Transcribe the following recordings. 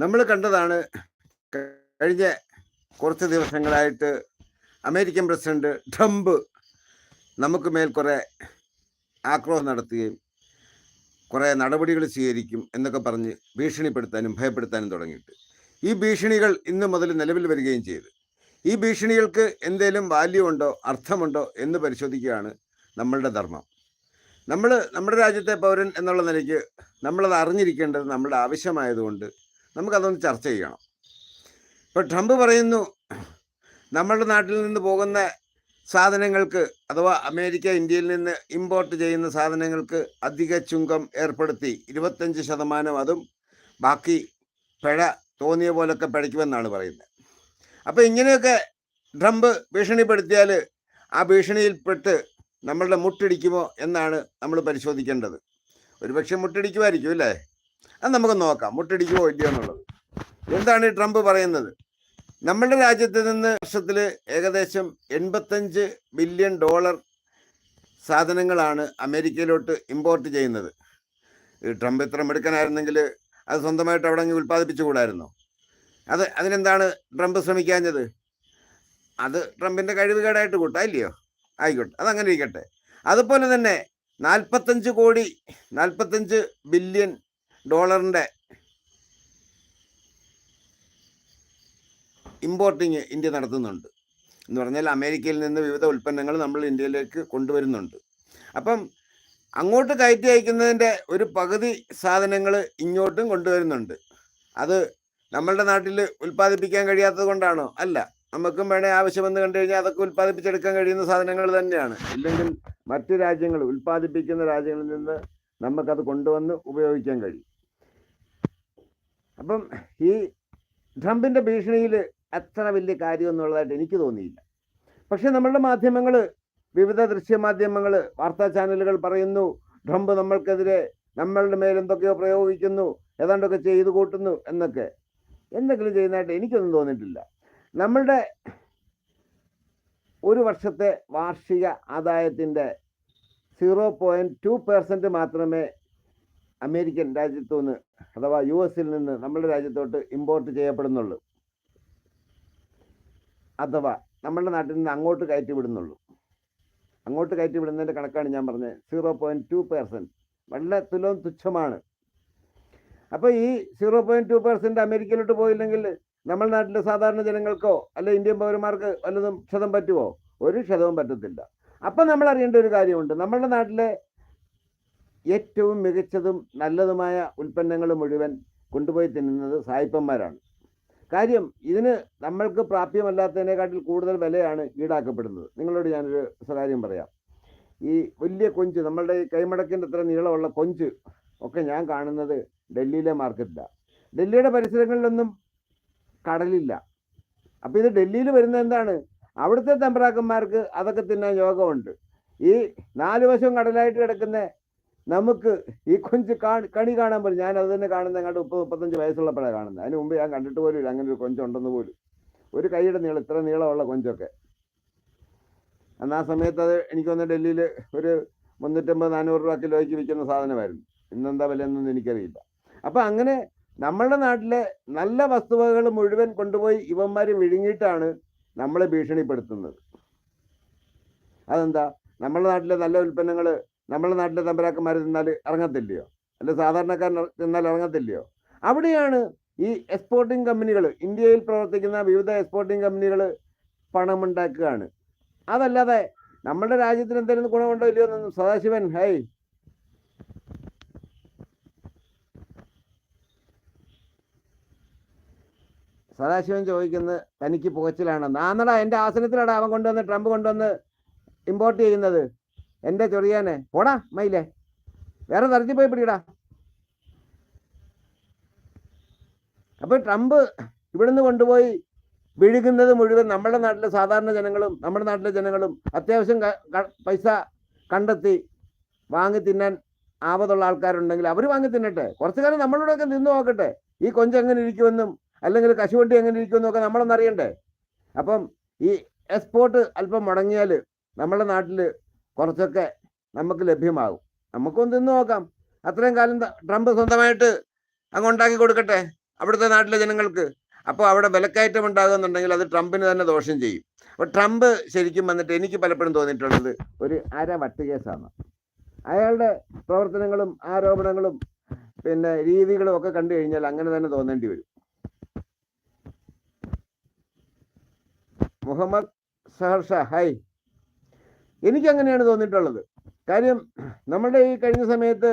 നമ്മൾ കണ്ടതാണ് കഴിഞ്ഞ കുറച്ച് ദിവസങ്ങളായിട്ട് അമേരിക്കൻ പ്രസിഡന്റ് ട്രംപ് നമുക്ക് മേൽ കുറേ ആക്രോശം നടത്തുകയും കുറേ നടപടികൾ സ്വീകരിക്കും എന്നൊക്കെ പറഞ്ഞ് ഭീഷണിപ്പെടുത്താനും ഭയപ്പെടുത്താനും തുടങ്ങിയിട്ട്. ഈ ഭീഷണികൾ ഇന്ന് മുതൽ നിലവിൽ വരികയും ചെയ്തു. ഈ ഭീഷണികൾക്ക് എന്തേലും വാല്യൂ ഉണ്ടോ അർത്ഥമുണ്ടോ എന്ന് പരിശോധിക്കുകയാണ് നമ്മളുടെ ധർമ്മം. നമ്മൾ നമ്മുടെ രാജ്യത്തെ പൗരൻ എന്നുള്ള നിലയ്ക്ക് നമ്മളത് അറിഞ്ഞിരിക്കേണ്ടത് നമ്മുടെ ആവശ്യമായതുകൊണ്ട് നമുക്കതൊന്ന് ചർച്ച ചെയ്യണം. ഇപ്പോൾ ട്രംപ് പറയുന്നു നമ്മളുടെ നാട്ടിൽ നിന്ന് പോകുന്ന സാധനങ്ങൾക്ക് അഥവാ അമേരിക്ക ഇന്ത്യയിൽ നിന്ന് ഇമ്പോർട്ട് ചെയ്യുന്ന സാധനങ്ങൾക്ക് അധിക ചുങ്കം ഏർപ്പെടുത്തി ഇരുപത്തഞ്ച് ശതമാനം അതും ബാക്കി പിഴ തോന്നിയ പോലൊക്കെ പിഴയ്ക്കുമെന്നാണ് പറയുന്നത്. അപ്പോൾ ഇങ്ങനെയൊക്കെ ട്രംപ് ഭീഷണിപ്പെടുത്തിയാൽ ആ ഭീഷണിയിൽപ്പെട്ട് നമ്മളുടെ മുട്ടിടിക്കുമോ എന്നാണ് നമ്മൾ പരിശോധിക്കേണ്ടത്. ഒരുപക്ഷെ മുട്ടിടിക്കുമായിരിക്കും അല്ലേ? അത് നമുക്ക് നോക്കാം. മുട്ടിടിക്കുമോ ഇല്ലയോ എന്നുള്ളത്. എന്താണ് ട്രംപ് പറയുന്നത്? നമ്മളുടെ രാജ്യത്ത് നിന്ന് വർഷത്തിൽ ഏകദേശം എൺപത്തഞ്ച് ബില്യൺ ഡോളർ സാധനങ്ങളാണ് അമേരിക്കയിലോട്ട് ഇമ്പോർട്ട് ചെയ്യുന്നത്. ട്രംപ് ഇത്ര മെടുക്കനായിരുന്നെങ്കിൽ അത് സ്വന്തമായിട്ട് അവിടെ അങ്ങ് ഉൽപ്പാദിപ്പിച്ചുകൂടായിരുന്നു? അത് അതിനെന്താണ് ട്രംപ് ശ്രമിക്കാഞ്ഞത്? അത് ട്രംപിന്റെ കഴിവുകേടായിട്ട് കൂട്ടാ ഇല്ലയോ? ആയിക്കോട്ടെ അതങ്ങനെ ഇരിക്കട്ടെ. അതുപോലെ തന്നെ നാൽപ്പത്തഞ്ച് കോടി നാൽപ്പത്തഞ്ച് ബില്യൺ ഡോളറിന്റെ ഇമ്പോർട്ടിങ് ഇന്ത്യ നടത്തുന്നുണ്ട്. എന്ന് പറഞ്ഞാൽ അമേരിക്കയിൽ നിന്ന് വിവിധ ഉൽപ്പന്നങ്ങൾ നമ്മൾ ഇന്ത്യയിലേക്ക് കൊണ്ടുവരുന്നുണ്ട്. അപ്പം അങ്ങോട്ട് കയറ്റി അയക്കുന്നതിന്റെ ഒരു പകുതി സാധനങ്ങൾ ഇങ്ങോട്ടും കൊണ്ടുവരുന്നുണ്ട്. അത് നമ്മളുടെ നാട്ടിൽ ഉൽപ്പാദിപ്പിക്കാൻ കഴിയാത്തത് കൊണ്ടാണോ? അല്ല. നമുക്കും വേണേൽ ആവശ്യമെന്ന് കണ്ടു കഴിഞ്ഞാൽ അതൊക്കെ ഉൽപ്പാദിപ്പിച്ചെടുക്കാൻ കഴിയുന്ന സാധനങ്ങൾ തന്നെയാണ്. ഇല്ലെങ്കിൽ മറ്റു രാജ്യങ്ങൾ ഉൽപ്പാദിപ്പിക്കുന്ന രാജ്യങ്ങളിൽ നിന്ന് നമുക്കത് കൊണ്ടുവന്ന് ഉപയോഗിക്കാൻ കഴിയും. അപ്പം ഈ ട്രംപിന്റെ ഭീഷണിയിൽ അത്ര വലിയ കാര്യമൊന്നുള്ളതായിട്ട് എനിക്ക് തോന്നിയില്ല. പക്ഷേ നമ്മളുടെ മാധ്യമങ്ങൾ വിവിധ ദൃശ്യമാധ്യമങ്ങൾ വാർത്താ ചാനലുകൾ പറയുന്നു ട്രംപ് നമ്മൾക്കെതിരെ നമ്മളുടെ മേൽ എന്തൊക്കെയോ പ്രയോഗിക്കുന്നു ഏതാണ്ടൊക്കെ ചെയ്തു കൂട്ടുന്നു എന്നൊക്കെ. എന്തെങ്കിലും ചെയ്യുന്നതായിട്ട് എനിക്കൊന്നും തോന്നിയിട്ടില്ല. നമ്മളുടെ ഒരു വർഷത്തെ വാർഷിക ആദായത്തിന്റെ സീറോ പോയിന്റ് ടു പെർസെന്റ് മാത്രമേ അമേരിക്കൻ രാജ്യത്തു നിന്ന് അഥവാ യു എസിൽ നിന്ന് നമ്മുടെ രാജ്യത്തോട്ട് ഇമ്പോർട്ട് ചെയ്യപ്പെടുന്നുള്ളൂ. അഥവാ നമ്മുടെ നാട്ടിൽ നിന്ന് അങ്ങോട്ട് കയറ്റി വിടുന്നുള്ളൂ. അങ്ങോട്ട് കയറ്റി വിടുന്നതിന്റെ കണക്കാണ് ഞാൻ പറഞ്ഞത്. സീറോ പോയിന്റ് ടു പെർസെന്റ് വളരെ തുലവും തുച്ഛമാണ്. അപ്പോൾ ഈ സീറോ പോയിന്റ് ടു പെർസെന്റ് അമേരിക്കയിലോട്ട് പോയില്ലെങ്കിൽ നമ്മുടെ നാട്ടിലെ സാധാരണ ജനങ്ങൾക്കോ അല്ലെ ഇന്ത്യൻ പൗരന്മാർക്ക് വല്ലതും ക്ഷതം പറ്റുമോ ഒരു ക്ഷതവും പറ്റത്തില്ല. അപ്പം നമ്മൾ അറിയേണ്ട ഒരു കാര്യമുണ്ട്. നമ്മുടെ നാട്ടിലെ ഏറ്റവും മികച്ചതും നല്ലതുമായ ഉൽപ്പന്നങ്ങൾ മുഴുവൻ കൊണ്ടുപോയി തിന്നുന്നത് സായിപ്പന്മാരാണ്. കാര്യം ഇതിന് നമ്മൾക്ക് പ്രാപ്യമല്ലാത്തതിനെക്കാട്ടിൽ കൂടുതൽ വിലയാണ് ഈടാക്കപ്പെടുന്നത്. നിങ്ങളോട് ഞാനൊരു സ്വകാര്യം പറയാം. ഈ വലിയ കൊഞ്ച് നമ്മളുടെ ഈ കൈമടക്കിന്റെ അത്ര നീളമുള്ള കൊഞ്ച് ഒക്കെ ഞാൻ കാണുന്നത് ഡൽഹിയിലെ മാർക്കറ്റിലാണ് ഡൽഹിയുടെ പരിസരങ്ങളിലൊന്നും കടലില്ല. അപ്പോൾ ഇത് ഡൽഹിയിൽ വരുന്ന എന്താണ്? അവിടുത്തെ തമ്പ്രാക്കന്മാർക്ക് അതൊക്കെ തിന്നാൻ യോഗമുണ്ട്. ഈ നാല് വശവും കടലായിട്ട് കിടക്കുന്ന നമുക്ക് ഈ കൊഞ്ച് കണി കാണാൻ പറ്റും. ഞാൻ അത് തന്നെ കാണുന്നത് കണ്ട് മുപ്പത് മുപ്പത്തഞ്ച് വയസ്സുള്ളപ്പോഴാണ് കാണുന്നത്. അതിന് മുമ്പ് ഞാൻ കണ്ടിട്ട് പോലും ഇല്ല. അങ്ങനെ ഒരു കൊഞ്ചുണ്ടെന്ന് പോലും. ഒരു കൈയുടെ നീളം ഇത്ര നീളമുള്ള കൊഞ്ചൊക്കെ. അന്ന് ആ സമയത്ത് അത് എനിക്ക് വന്ന് ഡൽഹിയിൽ ഒരു മുന്നൂറ്റമ്പത് നാനൂറ് രൂപ കിലോയ്ക്ക് വിൽക്കുന്ന സാധനമായിരുന്നു. ഇന്നെന്താ വില എന്നൊന്നും എനിക്കറിയില്ല. അപ്പം അങ്ങനെ നമ്മളുടെ നാട്ടിലെ നല്ല വസ്തുവകകൾ മുഴുവൻ കൊണ്ടുപോയി ഇവന്മാർ വിഴുങ്ങിയിട്ടാണ് നമ്മളെ ഭീഷണിപ്പെടുത്തുന്നത്. അതെന്താ? നമ്മുടെ നാട്ടിലെ നല്ല ഉൽപ്പന്നങ്ങൾ നമ്മുടെ നാട്ടിലെ തമ്പരാക്കന്മാർ തിന്നാൽ ഇറങ്ങത്തില്ലയോ? അല്ലെ സാധാരണക്കാരൻ തിന്നാൽ ഇറങ്ങത്തില്ലയോ? അവിടെയാണ് ഈ എക്സ്പോർട്ടിംഗ് കമ്പനികൾ ഇന്ത്യയിൽ പ്രവർത്തിക്കുന്ന വിവിധ എക്സ്പോർട്ടിംഗ് കമ്പനികൾ പണമുണ്ടാക്കുകയാണ്. അതല്ലാതെ നമ്മുടെ രാജ്യത്തിന് എന്തെങ്കിലും ഗുണമുണ്ടോ ഇല്ലയോ എന്നൊന്നും സദാശിവൻ ഹൈ സദാശിവൻ ചോദിക്കുന്നത് തനിക്ക് പുകച്ചിലാണെന്ന്. ആന്നടാ എന്റെ ആസനത്തിലാണ് അവൻ കൊണ്ടുവന്ന് ട്രംപ് കൊണ്ടുവന്ന് ഇമ്പോർട്ട് ചെയ്യുന്നത്. എന്റെ ചൊറിയാനെ. പോടാ മയിലേ. വേറെ തരത്തിൽ പോയി പിടിക്കടാ അപ്പൊ ട്രംപ് ഇവിടുന്ന് കൊണ്ടുപോയി വിഴുകുന്നത് മുഴുവൻ നമ്മുടെ നാട്ടിലെ സാധാരണ ജനങ്ങളും നമ്മുടെ നാട്ടിലെ ജനങ്ങളും അത്യാവശ്യം പൈസ കണ്ടെത്തി വാങ്ങി തിന്നാൻ ആപത്തുള്ള ആൾക്കാരുണ്ടെങ്കിൽ അവർ വാങ്ങി തിന്നട്ടെ. കുറച്ചു കാലം നമ്മളോടൊക്കെ നിന്ന് നോക്കട്ടെ. ഈ കൊഞ്ച് എങ്ങനെ ഇരിക്കുമെന്നും അല്ലെങ്കിൽ കശുവണ്ടി എങ്ങനെ ഇരിക്കുമെന്നും ഒക്കെ നമ്മളൊന്നറിയണ്ടേ അപ്പം ഈ എക്സ്പോർട്ട് അല്പം മുടങ്ങിയാൽ നമ്മുടെ നാട്ടിൽ കുറച്ചൊക്കെ നമുക്ക് ലഭ്യമാകും. നമുക്കൊന്ന് തിന്ന് നോക്കാം. അത്രയും കാലം ട്രംപ് സ്വന്തമായിട്ട് അങ്ങ് ഉണ്ടാക്കി കൊടുക്കട്ടെ അവിടുത്തെ നാട്ടിലെ ജനങ്ങൾക്ക്. അപ്പോൾ അവിടെ വിലക്കയറ്റം ഉണ്ടാകുന്നുണ്ടെങ്കിൽ അത് ട്രംപിന് തന്നെ ദോഷം ചെയ്യും. അപ്പോൾ ട്രംപ് ശരിക്കും വന്നിട്ട് എനിക്ക് പലപ്പോഴും തോന്നിയിട്ടുള്ളത് ഒരു അര വട്ട് കേസാണ്. അയാളുടെ പ്രവർത്തനങ്ങളും ആരോപണങ്ങളും പിന്നെ രീതികളും ഒക്കെ കണ്ടു കഴിഞ്ഞാൽ അങ്ങനെ തന്നെ തോന്നേണ്ടി വരും. മുഹമ്മദ് സഹർഷ ഹായ്. എനിക്ക് അങ്ങനെയാണ് തോന്നിയിട്ടുള്ളത്. കാര്യം നമ്മുടെ ഈ കഴിഞ്ഞ സമയത്ത്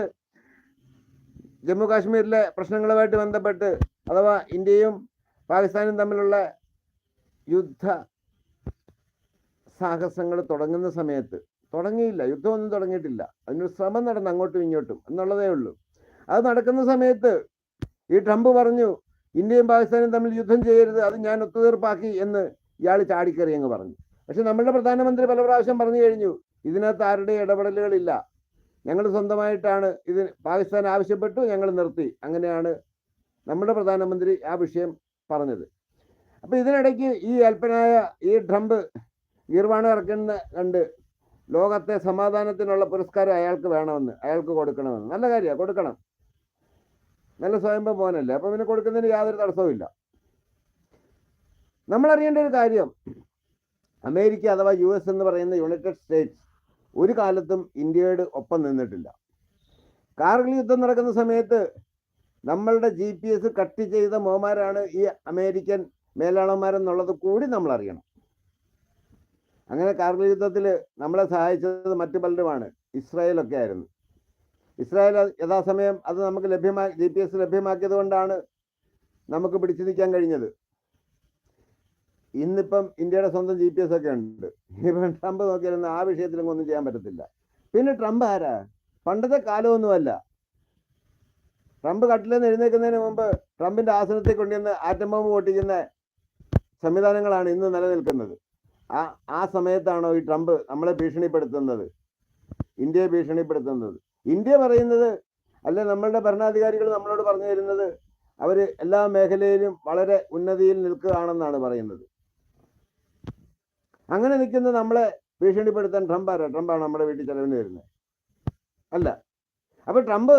ജമ്മു കാശ്മീരിലെ പ്രശ്നങ്ങളുമായിട്ട് ബന്ധപ്പെട്ട് അഥവാ ഇന്ത്യയും പാകിസ്ഥാനും തമ്മിലുള്ള യുദ്ധ സാഹസങ്ങൾ തുടങ്ങുന്ന സമയത്ത് തുടങ്ങിയില്ല. യുദ്ധമൊന്നും തുടങ്ങിയിട്ടില്ല. അതിനൊരു ശ്രമം നടന്നു അങ്ങോട്ടും ഇങ്ങോട്ടും എന്നുള്ളതേ ഉള്ളൂ. അത് നടക്കുന്ന സമയത്ത് ഈ ട്രംപ് പറഞ്ഞു ഇന്ത്യയും പാകിസ്ഥാനും തമ്മിൽ യുദ്ധം ചെയ്യരുത് അത് ഞാൻ ഒത്തുതീർപ്പാക്കി എന്ന് ഇയാൾ ചാടിക്കറി അങ്ങ് പറഞ്ഞു. പക്ഷെ നമ്മളുടെ പ്രധാനമന്ത്രി പല പ്രാവശ്യം പറഞ്ഞു കഴിഞ്ഞു ഇതിനകത്ത് ആരുടെ ഇടപെടലുകളില്ല. ഞങ്ങൾ സ്വന്തമായിട്ടാണ് ഇത് പാകിസ്ഥാൻ ആവശ്യപ്പെട്ടു ഞങ്ങൾ നിർത്തി. അങ്ങനെയാണ് നമ്മുടെ പ്രധാനമന്ത്രി ആ വിഷയം പറഞ്ഞത്. അപ്പോൾ ഇതിനിടയ്ക്ക് ഈ അല്പനായ ഈ ട്രംപ് ഗീർവാണ് ഇറക്കുന്ന കണ്ട് ലോകത്തെ സമാധാനത്തിനുള്ള പുരസ്കാരം അയാൾക്ക് വേണമെന്ന് അയാൾക്ക് കൊടുക്കണമെന്ന്. നല്ല കാര്യമാണ് കൊടുക്കണം. നല്ല സ്വയംഭം പോകാനല്ലേ അപ്പം പിന്നെ കൊടുക്കുന്നതിന് യാതൊരു തടസ്സവും ഇല്ല നമ്മളറിയേണ്ട ഒരു കാര്യം അമേരിക്ക അഥവാ യു എസ് എന്ന് പറയുന്ന യുണൈറ്റഡ് സ്റ്റേറ്റ്സ് ഒരു കാലത്തും ഇന്ത്യയോട് ഒപ്പം നിന്നിട്ടില്ല. കാർഗിൽ യുദ്ധം നടക്കുന്ന സമയത്ത് നമ്മളുടെ ജി പി എസ് കട്ട് ചെയ്ത മോമാരാണ് ഈ അമേരിക്കൻ മേലാളന്മാരെന്നുള്ളത് കൂടി നമ്മൾ അറിയണം അങ്ങനെ കാർഗിൽ യുദ്ധത്തിൽ നമ്മളെ സഹായിച്ചത് മറ്റു പലരുമാണ്. ഇസ്രായേലൊക്കെ ആയിരുന്നു. ഇസ്രായേൽ യഥാസമയം അത് നമുക്ക് ലഭ്യമാ ജി പി എസ് ലഭ്യമാക്കിയത് കൊണ്ടാണ് നമുക്ക് പിടിച്ചു നിൽക്കാൻ കഴിഞ്ഞത്. ഇന്നിപ്പം ഇന്ത്യയുടെ സ്വന്തം ജി പി എസ് ഒക്കെ ഉണ്ട്. ഇപ്പം ട്രംപ് നോക്കിയാലൊന്നും ആ വിഷയത്തിലൊന്നും ഒന്നും ചെയ്യാൻ പറ്റത്തില്ല. പിന്നെ ട്രംപ് ആരാ? പണ്ടത്തെ കാലമൊന്നുമല്ല. ട്രംപ് കട്ടിൽ നിന്ന് എഴുന്നേൽക്കുന്നതിന് മുമ്പ് ട്രംപിന്റെ ആസനത്തിൽ കൊണ്ടുവന്ന് ആറ്റം ബോംബ് പൊട്ടിക്കുന്ന സംവിധാനങ്ങളാണ് ഇന്ന് നിലനിൽക്കുന്നത്. ആ ആ സമയത്താണോ ഈ ട്രംപ് നമ്മളെ ഭീഷണിപ്പെടുത്തുന്നത്? ഇന്ത്യയെ ഭീഷണിപ്പെടുത്തുന്നത്? ഇന്ത്യ പറയുന്നത് അല്ലെ നമ്മളുടെ ഭരണാധികാരികൾ നമ്മളോട് പറഞ്ഞു തരുന്നത് അവർ എല്ലാ മേഖലയിലും വളരെ ഉന്നതിയിൽ നിൽക്കുകയാണെന്നാണ് പറയുന്നത്. അങ്ങനെ നിൽക്കുന്ന നമ്മളെ ഭീഷണിപ്പെടുത്താൻ ട്രംപ് ആരാ? ട്രംപാണ് നമ്മുടെ വീട്ടിൽ ചെലവിന് വരുന്നത് അല്ല. അപ്പൊ ട്രംപ്